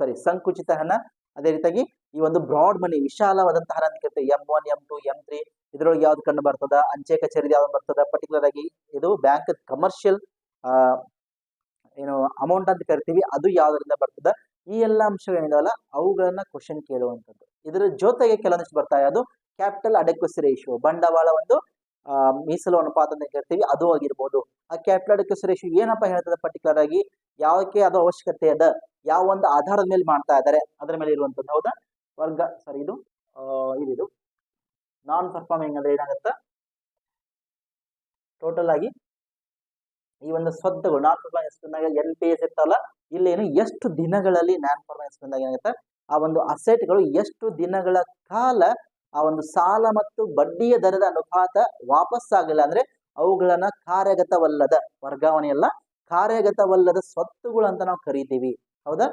ಸಾರಿ ಸಂಕುಚಿತ ಹಣ. ಅದೇ ರೀತಿಯಾಗಿ ಈ ಒಂದು ಬ್ರಾಡ್ ಮನಿ ವಿಶಾಲವಾದಂತಹ ಹಣ ಅಂತ ಕರಿತೀವಿ. M one M two M three ಇದ್ರೊಳಗೆ ಯಾವ್ದು ಕಂಡು ಬರ್ತದ? ಅಂಚೆ ಕಚೇರಿ ಯಾವ್ದು ಬರ್ತದ? ಪರ್ಟಿಕ್ಯುಲರ್ ಆಗಿ ಇದು ಬ್ಯಾಂಕ್ ಕಮರ್ಷಿಯಲ್ ಏನು ಅಮೌಂಟ್ ಅಂತ ಕರಿತೀವಿ. ಅದು ಯಾವ್ದರಿಂದ ಬರ್ತದ? ಈ ಎಲ್ಲ ಅಂಶಗಳೇನಿದಾವಲ್ಲ ಅವುಗಳನ್ನ ಕ್ವಶನ್ ಕೇಳುವಂಥದ್ದು. ಇದರ ಜೊತೆಗೆ ಕೆಲವೊಂದಿಷ್ಟು ಬರ್ತಾ ಅದು ಕ್ಯಾಪಿಟಲ್ ಅಡೆಕ್ವಸಿ ರೇಷಿಯೋ ಬಂಡವಾಳ ಒಂದು ಮೀಸಲು ಅನುಪಾತ ಅಂತ ಕೇಳ್ತೀವಿ ಅದು ಆಗಿರ್ಬೋದು. ಆ ಕ್ಯಾಪಿಟಲ್ ಅಡೆಕ್ವಸಿ ರೇಷಿಯೋ ಏನಪ್ಪ ಹೇಳ್ತದೆ ಪರ್ಟಿಕ್ಯುಲರ್ ಆಗಿ? ಯಾವಕ್ಕೆ ಅದು ಅವಶ್ಯಕತೆ ಅದ? ಯಾವ ಒಂದು ಆಧಾರದ ಮೇಲೆ ಮಾಡ್ತಾ ಇದ್ದಾರೆ ಅದರ ಮೇಲೆ ಇರುವಂಥದ್ದು. ಹೌದಾ? ವರ್ಗ ಸರಿ ಇದು ಇದು ನಾನ್ ಪರ್ಫಾರ್ಮಿಂಗ್ ಅಂದ್ರೆ ಏನಾಗುತ್ತೆ? ಟೋಟಲ್ ಆಗಿ ಈ ಒಂದು ಸ್ವತ್ತುಗಳು non performing L P S ಇರ್ತಲ್ಲ ಇಲ್ಲೇನು ಎಷ್ಟು ದಿನಗಳಲ್ಲಿ ನಾನ್ ಪರ್ಫಾರ್ಮೆನ್ಸ್ ಬಂದಾಗ ಏನಾಗುತ್ತೆ? ಆ ಒಂದು ಅಸೆಟ್ಗಳು ಎಷ್ಟು ದಿನಗಳ ಕಾಲ ಆ ಒಂದು ಸಾಲ ಮತ್ತು ಬಡ್ಡಿಯ ದರದ ಅನುಪಾತ ವಾಪಸ್ಸಾಗಲಿಲ್ಲ ಅಂದ್ರೆ ಅವುಗಳನ್ನ ಕಾರ್ಯಗತವಲ್ಲದ ವರ್ಗಾವಣೆಯಲ್ಲ ಕಾರ್ಯಗತವಲ್ಲದ ಸ್ವತ್ತುಗಳು ಅಂತ ನಾವು ಕರಿತೀವಿ. ಹೌದಾ?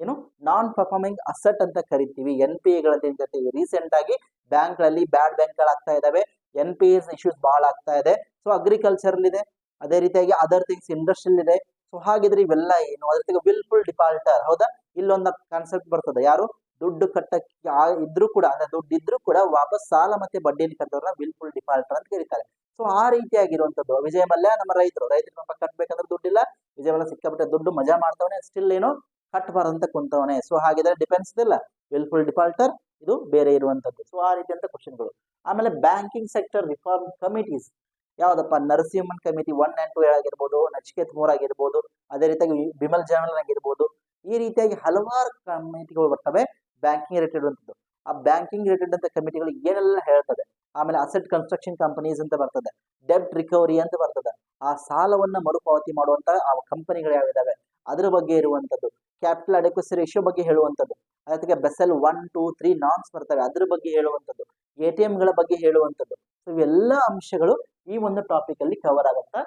ಏನು? ನಾನ್ ಪರ್ಫಾರ್ಮಿಂಗ್ ಅಸೆಟ್ ಅಂತ ಕರಿತೀವಿ. ಎನ್ ಪಿ ಎಗಳಂತ ಕರಿತೀವಿ? ರೀಸೆಂಟ್ ಆಗಿ ಬ್ಯಾಂಕ್ಗಳಲ್ಲಿ ಬ್ಯಾಡ್ ಬ್ಯಾಂಕ್ಗಳು ಆಗ್ತಾ ಇದಾವೆ. ಎನ್ ಪಿ ಎಸ್ ಇಶ್ಯೂಸ್ ಬಹಳ ಆಗ್ತಾ ಇದೆ. ಸೊ ಅಗ್ರಿಕಲ್ಚರ್ ಇದೆ ಅದೇ ರೀತಿಯಾಗಿ ಅದರ್ ಥಿಂಗ್ಸ್ ಇಂಡಸ್ಟ್ರಿಯಲ್ ಇದೆ. ಸೊ ಹಾಗಿದ್ರೆ ಇವೆಲ್ಲ ಏನು? ಅದ್ರ ಜೊತೆಗೆ ವಿಲ್ಫುಲ್ ಡಿಫಾಲ್ಟರ್ ಹೌದಾ? ಇಲ್ಲೊಂದು ಕಾನ್ಸೆಪ್ಟ್ ಬರ್ತದೆ. ಯಾರು? ದುಡ್ಡು ಕಟ್ಟಕ್ಕೆ ಇದ್ರೂ ಕೂಡ, ಅಂದ್ರೆ ದುಡ್ಡು ಇದ್ರೂ ಕೂಡ ವಾಪಸ್ ಸಾಲ ಮತ್ತೆ ಬಡ್ಡಿಯನ್ನು ಕಟ್ಟೋರ್ನ ವಿಲ್ಫುಲ್ ಡಿಫಾಲ್ಟರ್ ಅಂತ ಕರೀತಾರೆ. ಸೊ ಆ ರೀತಿಯಾಗಿರುವಂಥದ್ದು. ವಿಜಯ ಮಲ್ಯ ನಮ್ಮ ರೈತರು. ರೈತರು ಪಾಪ ಕಟ್ಬೇಕಂದ್ರೆ ದುಡ್ಡಿಲ್ಲ. ವಿಜಯ ಮಲ್ಯ ಸಿಕ್ಕಾಪಟ್ಟೆ ದುಡ್ಡು ಮಜಾ ಮಾಡ್ತವನೆ ಸ್ಟಿಲ್ ಏನು? ಕಟ್ಟಬಾರಂತ ಕುಂತವನೆ. ಸೊ ಹಾಗಿದ್ರೆ ಡಿಪೆಂಡ್ಸ್ ಇಲ್ಲ. ವಿಲ್ಫುಲ್ ಡಿಫಾಲ್ಟರ್ ಇದು ಬೇರೆ ಇರುವಂತದ್ದು ಸೊ ಆ ರೀತಿಯಂತ ಕ್ವಶನ್ಗಳು ಆಮೇಲೆ ಬ್ಯಾಂಕಿಂಗ್ ಸೆಕ್ಟರ್ ರಿಫಾರ್ಮ್ ಕಮಿಟೀಸ್ ಯಾವ್ದಪ್ಪ? Narasimhan committee one and two ಆಗಿರ್ಬೋದು, ನಚಿಕೇತ್ ಮೂರ್ ಆಗಿರ್ಬೋದು, ಅದೇ ರೀತಿಯಾಗಿ ಬಿಮಲ್ ಜಾಮಲ್ ಆಗಿರ್ಬೋದು, ಈ ರೀತಿಯಾಗಿ ಹಲವಾರು ಕಮಿಟಿಗಳು ಬರ್ತವೆ ಬ್ಯಾಂಕಿಂಗ್ ರಿಲೇಟೆಡ್ ಅಂತದ್ದು ಆ ಬ್ಯಾಂಕಿಂಗ್ ರಿಲೇಟೆಡ್ ಅಂತ ಕಮಿಟಿಗಳು ಏನೆಲ್ಲ ಹೇಳ್ತದೆ? ಆಮೇಲೆ ಅಸೆಟ್ ಕನ್ಸ್ಟ್ರಕ್ಷನ್ ಕಂಪನೀಸ್ ಅಂತ ಬರ್ತದೆ ಡೆಬ್ಟ್ ರಿಕವರಿ ಅಂತ ಬರ್ತದೆ. ಆ ಸಾಲವನ್ನ ಮರುಪಾವತಿ ಮಾಡುವಂತ ಆ ಕಂಪನಿಗಳು ಯಾವಿದಾವೆ ಅದ್ರ ಬಗ್ಗೆ ಇರುವಂತದ್ದು ಕ್ಯಾಪಿಟಲ್ ಅಡೆಕ್ವಸಿ ರೇಷಿಯೋ ಬಗ್ಗೆ ಹೇಳುವಂಥದ್ದು, ಅದಕ್ಕೆ Basel one two three norms ಬರ್ತವೆ, ಅದ್ರ ಬಗ್ಗೆ ಹೇಳುವಂಥದ್ದು ಎ ಟಿ ಎಂಗಳ ಬಗ್ಗೆ ಹೇಳುವಂಥದ್ದು. ಸೊ ಇವೆಲ್ಲ ಅಂಶಗಳು ಈ ಒಂದು ಟಾಪಿಕ್ ಅಲ್ಲಿ ಕವರ್ ಆಗುತ್ತಾ?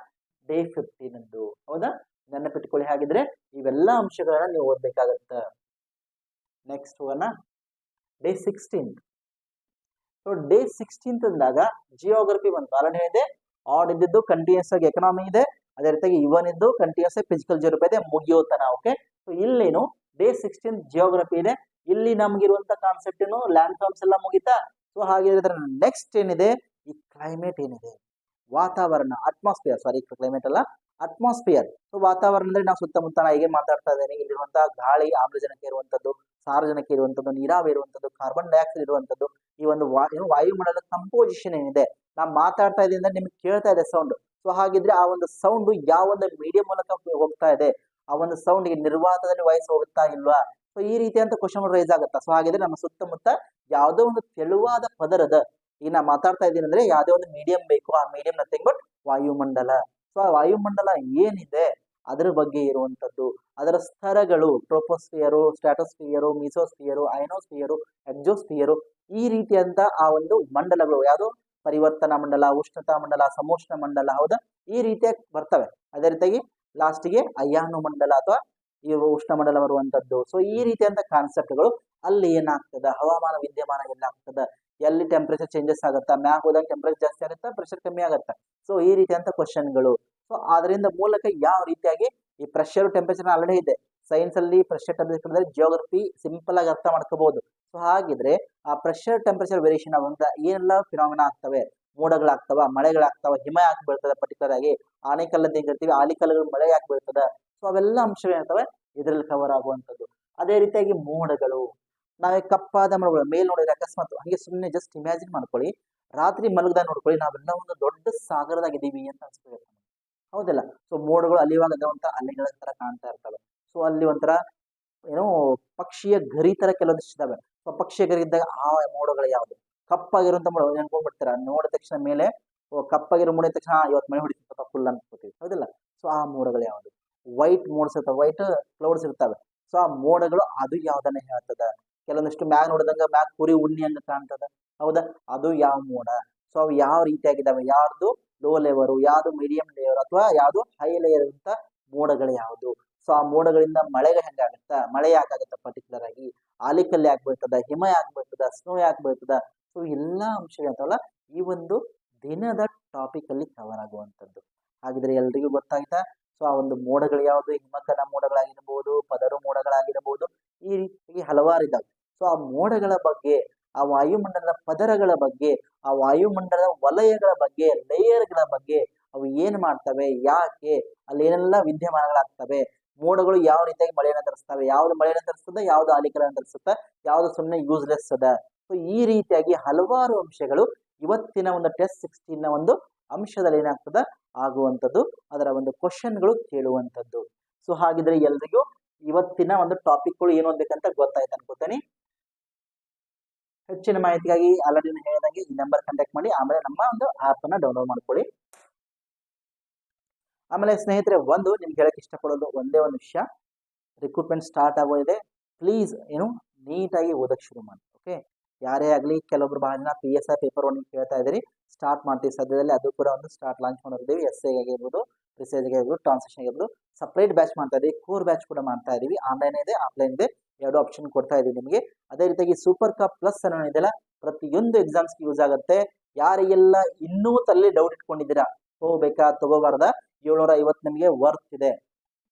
ಡೇ ಫಿಫ್ಟೀನ್ ಅಂದು. ಹೌದಾ? ನೆನಪಿಟ್ಕೊಳ್ಳಿ ಹಾಗಿದ್ರೆ ಇವೆಲ್ಲ ಅಂಶಗಳನ್ನ ನೀವು ಓದ್ಬೇಕಾಗತ್ತ. ನೆಕ್ಸ್ಟ್ ಹೋಗೋಣ. Day sixteen so day sixteenth ಅಂದಾಗ ಜಿಯೋಗ್ರಫಿ ಬಂತು ಆಲ್ರೆಡಿ ಇದೆ. ಆಡ್ ಇದ್ದಿದ್ದು ಕಂಟಿನ್ಯೂಸ್ ಆಗಿ ಎಕನಾಮಿ ಇದೆ. ಅದೇ ರೀತಿಯಾಗಿ ಇವನ್ ಇದ್ದು ಕಂಟಿನ್ಯೂಸ್ ಆಗಿ ಫಿಸಿಕಲ್ ಜಿಯೋಗ್ರಫಿ ಇದೆ. ಮುಗಿಯೋತನ ಓಕೆ ಸೊ ಇಲ್ಲೇನು ಡೇ ಸಿಕ್ಸ್ಟೀನ್ ಜಿಯೋಗ್ರಫಿ ಇದೆ. ಇಲ್ಲಿ ನಮ್ಗಿರುವಂತ ಕಾನ್ಸೆಪ್ಟ್ ಏನು? ಲ್ಯಾಂಡ್ ಫಾರ್ಮ್ಸ್ ಎಲ್ಲ ಮುಗಿತಾ? ಸೊ ಹಾಗಿದ್ರೆ ನೆಕ್ಸ್ಟ್ ಏನಿದೆ? ಈ ಕ್ಲೈಮೇಟ್ ಏನಿದೆ? ವಾತಾವರಣ ಅಟ್ಮಾಸ್ಫಿಯರ್ ಸಾರಿ ಕ್ಲೈಮೇಟ್ ಅಲ್ಲ ಅಟ್ಮಾಸ್ಫಿಯರ್ ಸೊ ವಾತಾವರಣ ಅಂದ್ರೆ ನಾವು ಸುತ್ತಮುತ್ತ ಹೇಗೆ ಮಾತಾಡ್ತಾ ಇದ್ದೇನೆ ಇಲ್ಲಿರುವಂತಹ ಗಾಳಿ, ಆಮ್ಲಜನಕ ಇರುವಂತದ್ದು ಸಾರಜನಕ ಇರುವಂತದ್ದು ನೀರಾವಿ ಇರುವಂತದ್ದು ಕಾರ್ಬನ್ ಡೈಆಕ್ಸೈಡ್ ಇರುವಂತದ್ದು ಈ ಒಂದು ವಾ ವಾಯುಮಂಡಲದ ಕಂಪೋಸಿಷನ್ ಏನಿದೆ ನಾ ಮಾತಾಡ್ತಾ ಇದ್ದೀನಿ ಅಂದ್ರೆ ನಿಮ್ಗೆ ಕೇಳ್ತಾ ಇದೆ ಸೌಂಡ್ ಸೊ ಹಾಗಿದ್ರೆ ಆ ಒಂದು ಸೌಂಡ್ ಯಾವ ಒಂದು ಮೀಡಿಯಂ ಮೂಲಕ ಹೋಗ್ತಾ ಇದೆ, ಆ ಒಂದು ಸೌಂಡ್ಗೆ ನಿರ್ವಾತದಲ್ಲಿ ವಯಸ್ಸು ಹೋಗುತ್ತಾ ಇಲ್ವಾ? ಸೊ ಈ ರೀತಿಯಂತ ಕ್ವಶನ್ ರೈಸ್ ಆಗುತ್ತಾ? ಸೊ ಹಾಗಿದ್ರೆ ನಮ್ಮ ಸುತ್ತಮುತ್ತ ಯಾವುದೋ ಒಂದು ತೆಳುವಾದ ಪದರದ ಈಗ ನಾ ಮಾತಾಡ್ತಾ ಇದ್ದೀನಿ ಅಂದ್ರೆ ಯಾವುದೇ ಒಂದು ಮೀಡಿಯಂ ಬೇಕು, ಆ ಮೀಡಿಯಂ ನಥಿಂಗ್ ಬಟ್ ವಾಯುಮಂಡಲ. ಸೊ ಆ ವಾಯುಮಂಡಲ ಏನಿದೆ? ಅದರ ಬಗ್ಗೆ ಇರುವಂತದ್ದು ಅದರ ಸ್ತರಗಳು ಟ್ರೋಪೋಸ್ಫಿಯರು ಸ್ಟ್ಯಾಟೋಸ್ಫಿಯರು ಮೀಸೋಸ್ಫಿಯರು ಐನೋಸ್ಫಿಯರು ಎಕ್ಸೋಸ್ಫಿಯರು ಈ ರೀತಿಯಂತ ಆ ಒಂದು ಮಂಡಲಗಳು ಯಾವುದು? ಪರಿವರ್ತನಾ ಮಂಡಲ, ಉಷ್ಣತಾ ಮಂಡಲ, ಸಮೋಷ್ಣ ಮಂಡಲ, ಹೌದಾ? ಈ ರೀತಿಯಾಗಿ ಬರ್ತವೆ. ಅದೇ ರೀತಿಯಾಗಿ ಲಾಸ್ಟಿಗೆ ಅಯ್ಯಾನು ಮಂಡಲ ಅಥವಾ ಈ ಉಷ್ಣ ಮಂಡಲ ಬರುವಂತದ್ದು ಸೊ ಈ ರೀತಿಯಂತ ಕಾನ್ಸೆಪ್ಟ್ಗಳು ಅಲ್ಲಿ ಏನಾಗ್ತದ? ಹವಾಮಾನ, ವಿದ್ಯಮಾನ ಎಲ್ಲಾಗ್ತದ? ಎಲ್ಲಿ ಟೆಂಪ್ರೇಚರ್ ಚೇಂಜಸ್ ಆಗುತ್ತಾ? ಮ್ಯಾಗ್ ಹೋದಾಗ ಟೆಂಪ್ರೇಚರ್ ಜಾಸ್ತಿ ಆಗುತ್ತಾ? ಪ್ರೆಷರ್ ಕಮ್ಮಿ ಆಗುತ್ತಾ? ಸೊ ಈ ರೀತಿಯಂತ ಕ್ವಶನ್ಗಳು ಸೊ ಅದರಿಂದ ಮೂಲಕ ಯಾವ ರೀತಿಯಾಗಿ ಈ ಪ್ರೆಷರ್ ಟೆಂಪ್ರೇಚರ್ ಆಲ್ರೆಡಿ ಇದೆ. ಸೈನ್ಸ್ ಅಲ್ಲಿ ಪ್ರೆಷರ್ ಟೆಂಪರೇಚರ್ ಜಿಯೋಗ್ರಫಿ ಸಿಂಪಲ್ ಆಗಿ ಅರ್ಥ ಮಾಡ್ಕೋಬಹುದು ಸೊ ಹಾಗಿದ್ರೆ ಆ ಪ್ರೆಷರ್ ಟೆಂಪ್ರೇಚರ್ ವೇರಿಯೇಷನ್ ಆಗುವಂತ ಏನೆಲ್ಲ ಫಿನಾಮಿನ ಆಗ್ತವೆ? ಮೋಡಗಳಾಗ್ತವ, ಮಳೆಗಳಾಗ್ತವ, ಹಿಮ ಯಾಕೆ ಬೀಳ್ತದೆ ಪರ್ಟಿಕ್ಯುಲರ್ ಆಗಿ? ಆನೆಕಲ್ ಅಂತ ಹೇಳ್ತೀವಿ ಮಳೆ ಯಾಕೆ ಬೀಳ್ತದೆ? ಸೊ ಅವೆಲ್ಲ ಅಂಶಗಳು ಇದ್ರಲ್ಲಿ ಇದರಲ್ಲಿ ಕವರ್ ಆಗುವಂಥದ್ದು. ಅದೇ ರೀತಿಯಾಗಿ ಮೋಡಗಳು. ನಾವೇ ಕಪ್ಪಾದ ಮರಗಳು, ಮೇಲೆ ನೋಡಿದ್ರೆ ಅಕಸ್ಮಾತ್ ಹಂಗೆ ಸುಮ್ಮನೆ ಜಸ್ಟ್ ಇಮ್ಯಾಜಿನ್ ಮಾಡ್ಕೊಳ್ಳಿ. ರಾತ್ರಿ ಮಲಗದಾಗ ನೋಡ್ಕೊಳ್ಳಿ, ನಾವೆಲ್ಲ ಒಂದು ದೊಡ್ಡ ಸಾಗರದಾಗಿದ್ದೀವಿ ಅಂತ ಅನ್ಸ್ಬೇಕು ಹೌದಲ್ಲ? ಸೊ ಮೋಡಗಳು ಅಲ್ಲಿವಾಗ ಅದಂತ ಅಲೆಗಳ ತರ ಕಾಣ್ತಾ ಇರ್ತವೆ. ಸೊ ಅಲ್ಲಿ ಒಂಥರ ಏನೋ ಪಕ್ಷಿಯ ಗರಿ ತರ ಕೆಲವೊಂದಿಷ್ಟು ಇದಾವೆ. ಸೊ ಪಕ್ಷಿಯ ಗರಿ ಇದ್ದಾಗ ಆ ಮೋಡಗಳು ಯಾವುದು? ಕಪ್ಪಾಗಿರುವಂತ ಮೋಡ ನೆನ್ಕೊಂಡ್ಬಿಡ್ತಾರೆ ನೋಡಿದ ತಕ್ಷಣ ಮೇಲೆ ಕಪ್ಪಾಗಿರೋ ಮೋಡ ತಕ್ಷಣ ಇವತ್ತು ಮಳೆ ಹೊಡಿತಪ್ಪ ಫುಲ್ ಅನ್ಕೋತೀವಿ ಹೌದಿಲ್ಲ? ಸೊ ಆ ಮೋಡಗಳು ಯಾವುದು? ವೈಟ್ ಮೋಡ್ಸ್ ಇರ್ತವೆ ವೈಟ್ ಕ್ಲೌಡ್ಸ್ ಇರ್ತವೆ. ಸೊ ಆ ಮೋಡಗಳು ಅದು ಯಾವ್ದನ್ನ ಹೇಳ್ತದ? ಕೆಲವೊಂದಿಷ್ಟು ಮ್ಯಾಗ ನೋಡಿದಂಗ ಮ್ಯಾಗ್ ಪುರಿ ಉಣ್ಣಿ ಹಂಗ ಕಾಣ್ತದ. ಹೌದಾ? ಅದು ಯಾವ ಮೋಡ? ಸೊ ಅವು ಯಾವ ರೀತಿಯಾಗಿದ್ದಾವೆ? ಯಾರ್ದು ಲೋ ಲೇವರು ಯಾವ್ದು ಮೀಡಿಯಂ ಲೇಯರ್ ಅಥವಾ ಯಾವ್ದು ಹೈ ಲೇಯರ್ ಅಂತ ಮೋಡಗಳು ಯಾವುದು? ಸೊ ಆ ಮೋಡಗಳಿಂದ ಮಳೆಗೆ ಹೆಂಗಾಗುತ್ತಾ? ಮಳೆ ಯಾಕಾಗತ್ತ ಪರ್ಟಿಕ್ಯುಲರ್ ಆಗಿ? ಆಲಿಕಲ್ಲಿ ಯಾಕೆ ಬೀಳ್ತದ ಹಿಮ ಯಾಕೆ ಬೀಳ್ತದ ಸ್ನೋ ಯಾಕೆ ಬೀಳ್ತದ ಸೊ ಎಲ್ಲಾ ಅಂಶಗಳು ಅಂತವಲ್ಲ ಈ ಒಂದು ದಿನದ ಟಾಪಿಕ್ ಅಲ್ಲಿ ಕವರ್ ಆಗುವಂಥದ್ದು. ಹಾಗಿದ್ರೆ ಎಲ್ರಿಗೂ ಗೊತ್ತಾಯ್ತಾ? ಸೊ ಆ ಒಂದು ಮೋಡಗಳು ಯಾವುದು? ಹಿಮಕನ ಮೋಡಗಳಾಗಿರ್ಬೋದು, ಪದರು ಮೋಡಗಳಾಗಿರಬಹುದು ಈ ರೀತಿಯಾಗಿ ಹಲವಾರು ಇದಾವೆ. ಸೊ ಆ ಮೋಡಗಳ ಬಗ್ಗೆ, ಆ ವಾಯುಮಂಡಲದ ಪದರಗಳ ಬಗ್ಗೆ, ಆ ವಾಯುಮಂಡಲದ ವಲಯಗಳ ಬಗ್ಗೆ ಲೇಯರ್ಗಳ ಬಗ್ಗೆ ಅವು ಏನು ಮಾಡ್ತವೆ, ಯಾಕೆ ಅಲ್ಲಿ ಏನೆಲ್ಲ ವಿದ್ಯಮಾನಗಳಾಗ್ತವೆ, ಮೋಡಗಳು ಯಾವ ರೀತಿಯಾಗಿ ಮಳೆಯನ್ನು ತರಿಸ್ತವೆ, ಯಾವ್ದು ಮಳೆಯನ್ನು ತರಿಸ್ತದೆ, ಯಾವ್ದು ಆಲಿಕರನ್ನು ತರಿಸುತ್ತೆ, ಯಾವ್ದು ಸುಮ್ಮನೆ ಯೂಸ್ಲೆಸ್ ಅದ. ಸೊ ಈ ರೀತಿಯಾಗಿ ಹಲವಾರು ಅಂಶಗಳು ಇವತ್ತಿನ ಒಂದು ಟೆಸ್ಟ್ ಸಿಕ್ಸ್ಟೀನ್ನ ಒಂದು ಅಂಶದಲ್ಲಿ ಏನಾಗ್ತದ, ಆಗುವಂಥದ್ದು, ಅದರ ಒಂದು ಕ್ವಶನ್ಗಳು ಕೇಳುವಂಥದ್ದು. ಸೊ ಹಾಗಿದ್ರೆ ಎಲ್ರಿಗೂ ಇವತ್ತಿನ ಒಂದು ಟಾಪಿಕ್ಗಳು ಏನು ಅನ್ಬೇಕಂತ ಗೊತ್ತಾಯ್ತು ಅನ್ಕೋತೇನೆ. ಹೆಚ್ಚಿನ ಮಾಹಿತಿಗಾಗಿ ಆಲ್ರೆಡಿ ಹೇಳಿದಂಗೆ ಈ ನಂಬರ್ ಕಾಂಟ್ಯಾಕ್ಟ್ ಮಾಡಿ, ಆಮೇಲೆ ನಮ್ಮ ಒಂದು ಆಪ್ ಅನ್ನ ಡೌನ್ಲೋಡ್ ಮಾಡ್ಕೊಳ್ಳಿ. ಆಮೇಲೆ ಸ್ನೇಹಿತರೆ, ಒಂದು ನಿಮ್ಗೆ ಹೇಳಕ್ ಇಷ್ಟಪಡೋದು ಒಂದೇ ಒಂದು ವಿಷಯ. ರಿಕ್ರೂಟ್ಮೆಂಟ್ ಸ್ಟಾರ್ಟ್ ಆಗೋದಿದೆ ಪ್ಲೀಸ್ ಏನು ನೀಟಾಗಿ ಓದಕ್ಕೆ ಶುರು ಮಾಡಿ ಓಕೆ ಯಾರೇ ಆಗಲಿ, ಕೆಲವೊಬ್ರು ಬಹಳ ಜನ P S I paper one ಕೇಳ್ತಾ ಇದ್ದೀರಿ ಸ್ಟಾರ್ಟ್ ಮಾಡ್ತೀವಿ ಸದ್ಯದಲ್ಲಿ, ಅದು ಕೂಡ ಒಂದು ಸ್ಟಾರ್ಟ್ ಲಾಂಚ್ ಮಾಡಿದ್ದೀವಿ ಎಸ್ ಐ ಆಗಿರ್ಬೋದು. ಪ್ರಿಸೇಜ್ ಆಗಿರ್ಬೋದು ಟ್ರಾನ್ಸಾಕ್ಷನ್ ಆಗಿರ್ಬೋದು ಸಪ್ರೇಟ್ ಬ್ಯಾಚ್ ಮಾಡ್ತಾ ಇದೀವಿ ಕೋರ್ ಬ್ಯಾಚ್ ಕೂಡ ಮಾಡ್ತಾ ಇದೀವಿ ಆನ್ಲೈನ್ ಇದೆ ಆಫ್ಲೈನ್ ಇದೆ, ಎರಡು ಆಪ್ಷನ್ ಕೊಡ್ತಾ ಇದೀವಿ ನಿಮಗೆ. ಅದೇ ರೀತಿಯಾಗಿ ಸೂಪರ್ ಕಪ್ ಪ್ಲಸ್ ಅನ್ನೋ ಇದೆಯಲ್ಲ, ಪ್ರತಿಯೊಂದು ಎಕ್ಸಾಮ್ಸ್ಗೆ ಯೂಸ್ ಆಗುತ್ತೆ. ಯಾರಿಗೆಲ್ಲ ಇನ್ನೂ ತಲೆ ಡೌಟ್ ಇಟ್ಕೊಂಡಿದ್ದೀರಾ, ಹೋಗ್ಬೇಕಾ, ತಗೋಬಾರ್ದ ಏಳ್ನೂರ ಐವತ್ತು ನಿಮಗೆ ವರ್ತ್ ಇದೆ.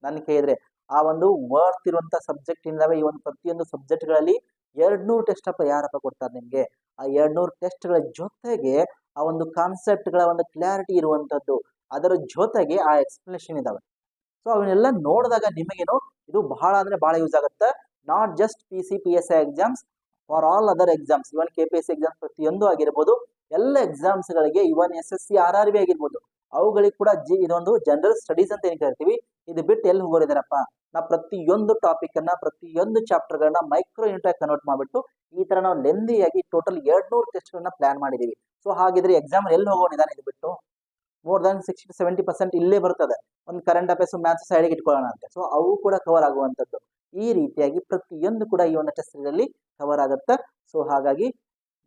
ನನ್ನ ಕೇಳಿದ್ರೆ, ಆ ಒಂದು ವರ್ತ್ ಇರುವಂತ ಸಬ್ಜೆಕ್ಟ್ ಇಂದವೇ ಈ ಒಂದು ಪ್ರತಿಯೊಂದು ಸಬ್ಜೆಕ್ಟ್ಗಳಲ್ಲಿ ಎರಡ್ನೂರು ಟೆಸ್ಟ್ ಅಪ್ಪ ಯಾರಪ್ಪ ಕೊಡ್ತಾರೆ ನಿಮಗೆ? ಆ ಎರಡ್ನೂರು ಟೆಸ್ಟ್ಗಳ ಜೊತೆಗೆ ಆ ಒಂದು ಕಾನ್ಸೆಪ್ಟ್ಗಳ ಒಂದು ಕ್ಲಾರಿಟಿ ಇರುವಂತದ್ದು ಅದರ ಜೊತೆಗೆ ಆ ಎಕ್ಸ್ಪ್ಲನೇಷನ್ ಇದಾವೆ. ಸೊ ಅವನ್ನೆಲ್ಲ ನೋಡಿದಾಗ ನಿಮಗೇನು? ಇದು ಬಹಳ ಅಂದ್ರೆ ಬಹಳ ಯೂಸ್ ಆಗುತ್ತೆ. Not just P C P S I exams for all other exams even K P S C exams ಪ್ರತಿಯೊಂದು ಆಗಿರ್ಬೋದು. ಎಲ್ಲ ಎಕ್ಸಾಮ್ಸ್ಗಳಿಗೆ even S S C R R B ಆಗಿರ್ಬೋದು. ಅವುಗಳಿಗೆ ಕೂಡ ಜಿ, ಇದೊಂದು ಜನರಲ್ ಸ್ಟಡೀಸ್ ಅಂತ ಏನು ಕರಿತೀವಿ? ಇದು ಬಿಟ್ಟು ಎಲ್ಲಿ ಹೋಗೋರಿದಾರಪ್ಪ? ನಾ ಪ್ರತಿಯೊಂದು ಟಾಪಿಕನ್ನು ಪ್ರತಿಯೊಂದು ಚಾಪ್ಟರ್ ಗಳನ್ನ ಮೈಕ್ರೋ ಯೂನಿಟ್ ಆಗಿ ಕನ್ವರ್ಟ್ ಮಾಡಿಬಿಟ್ಟು ಈ ಥರ ನಾವು ಲೆಂದಿಯಾಗಿ ಟೋಟಲ್ ಎರಡ್ ನೂರು ಟೆಸ್ಟ್ ಗಳನ್ನ ಪ್ಲಾನ್ ಮಾಡಿದೀವಿ. ಸೊ ಹಾಗಿದ್ರೆ ಎಕ್ಸಾಮ್ ಎಲ್ಲಿ ಹೋಗೋ ನಿಧಾನ ಇದು ಬಿಟ್ಟು? More than sixty seventy percent ಇಲ್ಲೇ ಬರ್ತದೆ. ಒಂದು ಕರೆಂಟ್ ಅಫೇರ್ಸ್ ಮ್ಯಾಥ್ಸ್ ಸೈಡ್ಗೆ ಇಟ್ಕೊಳ್ಳೋಣ ಅಂತ. ಸೊ ಅವು ಕೂಡ ಕವರ್ ಆಗುವಂಥದ್ದು. ಈ ರೀತಿಯಾಗಿ ಪ್ರತಿಯೊಂದು ಕೂಡ ಈ ಒಂದು ಟೆಸ್ಟ್ನಲ್ಲಿ ಕವರ್ ಆಗುತ್ತೆ. ಸೊ ಹಾಗಾಗಿ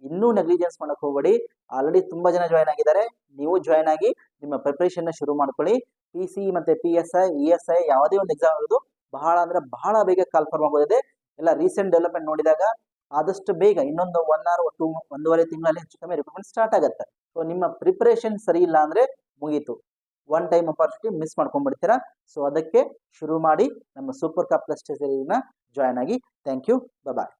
ಇನ್ನೂ ನೆಗ್ಲಿಜೆನ್ಸ್ ಮಾಡೋಕ್ಕೆ ಹೋಗಬೇಡಿ. ಆಲ್ರೆಡಿ ತುಂಬ ಜನ ಜಾಯ್ನ್ ಆಗಿದ್ದಾರೆ. ನೀವು ಜಾಯ್ನ್ ಆಗಿ ನಿಮ್ಮ ಪ್ರಿಪ್ರೇಷನ್ನ ಶುರು ಮಾಡ್ಕೊಳ್ಳಿ. ಪಿ ಸಿ ಮತ್ತು P S I E S I ಯಾವುದೇ ಒಂದು ಎಕ್ಸಾಮ್ ಇರೋದು ಬಹಳ ಅಂದರೆ ಬಹಳ ಬೇಗ ಕಾಲ್ಫರ್ಮ್ ಆಗೋದಿದೆ. ಎಲ್ಲ ರೀಸೆಂಟ್ ಡೆವಲಪ್ಮೆಂಟ್ ನೋಡಿದಾಗ ಆದಷ್ಟು ಬೇಗ ಇನ್ನೊಂದು ಒನ್ ಅವರ್ ಟೂ ಒಂದೂವರೆ ತಿಂಗಳಲ್ಲಿ ಹೆಚ್ಚು ಕಮ್ಮಿ ರಿಕ್ರೂಟ್ಮೆಂಟ್ ಸ್ಟಾರ್ಟ್ ಆಗುತ್ತೆ. ಸೊ ನಿಮ್ಮ ಪ್ರಿಪ್ರೇಷನ್ ಸರಿ ಇಲ್ಲ ಅಂದ್ರೆ ಮುಗೀತು. ಒನ್ ಟೈಮ್ ಅಪಾರ್ಚುನಿಟಿ ಮಿಸ್ ಮಾಡ್ಕೊಂಡ್ಬಿಡ್ತೀರಾ? ಸೊ ಅದಕ್ಕೆ ಶುರು ಮಾಡಿ ನಮ್ಮ ಸೂಪರ್ ಕಪ್ ಪ್ಲಸ್ ಜಾಯ್ನ್ ಆಗಿ. Thank you bye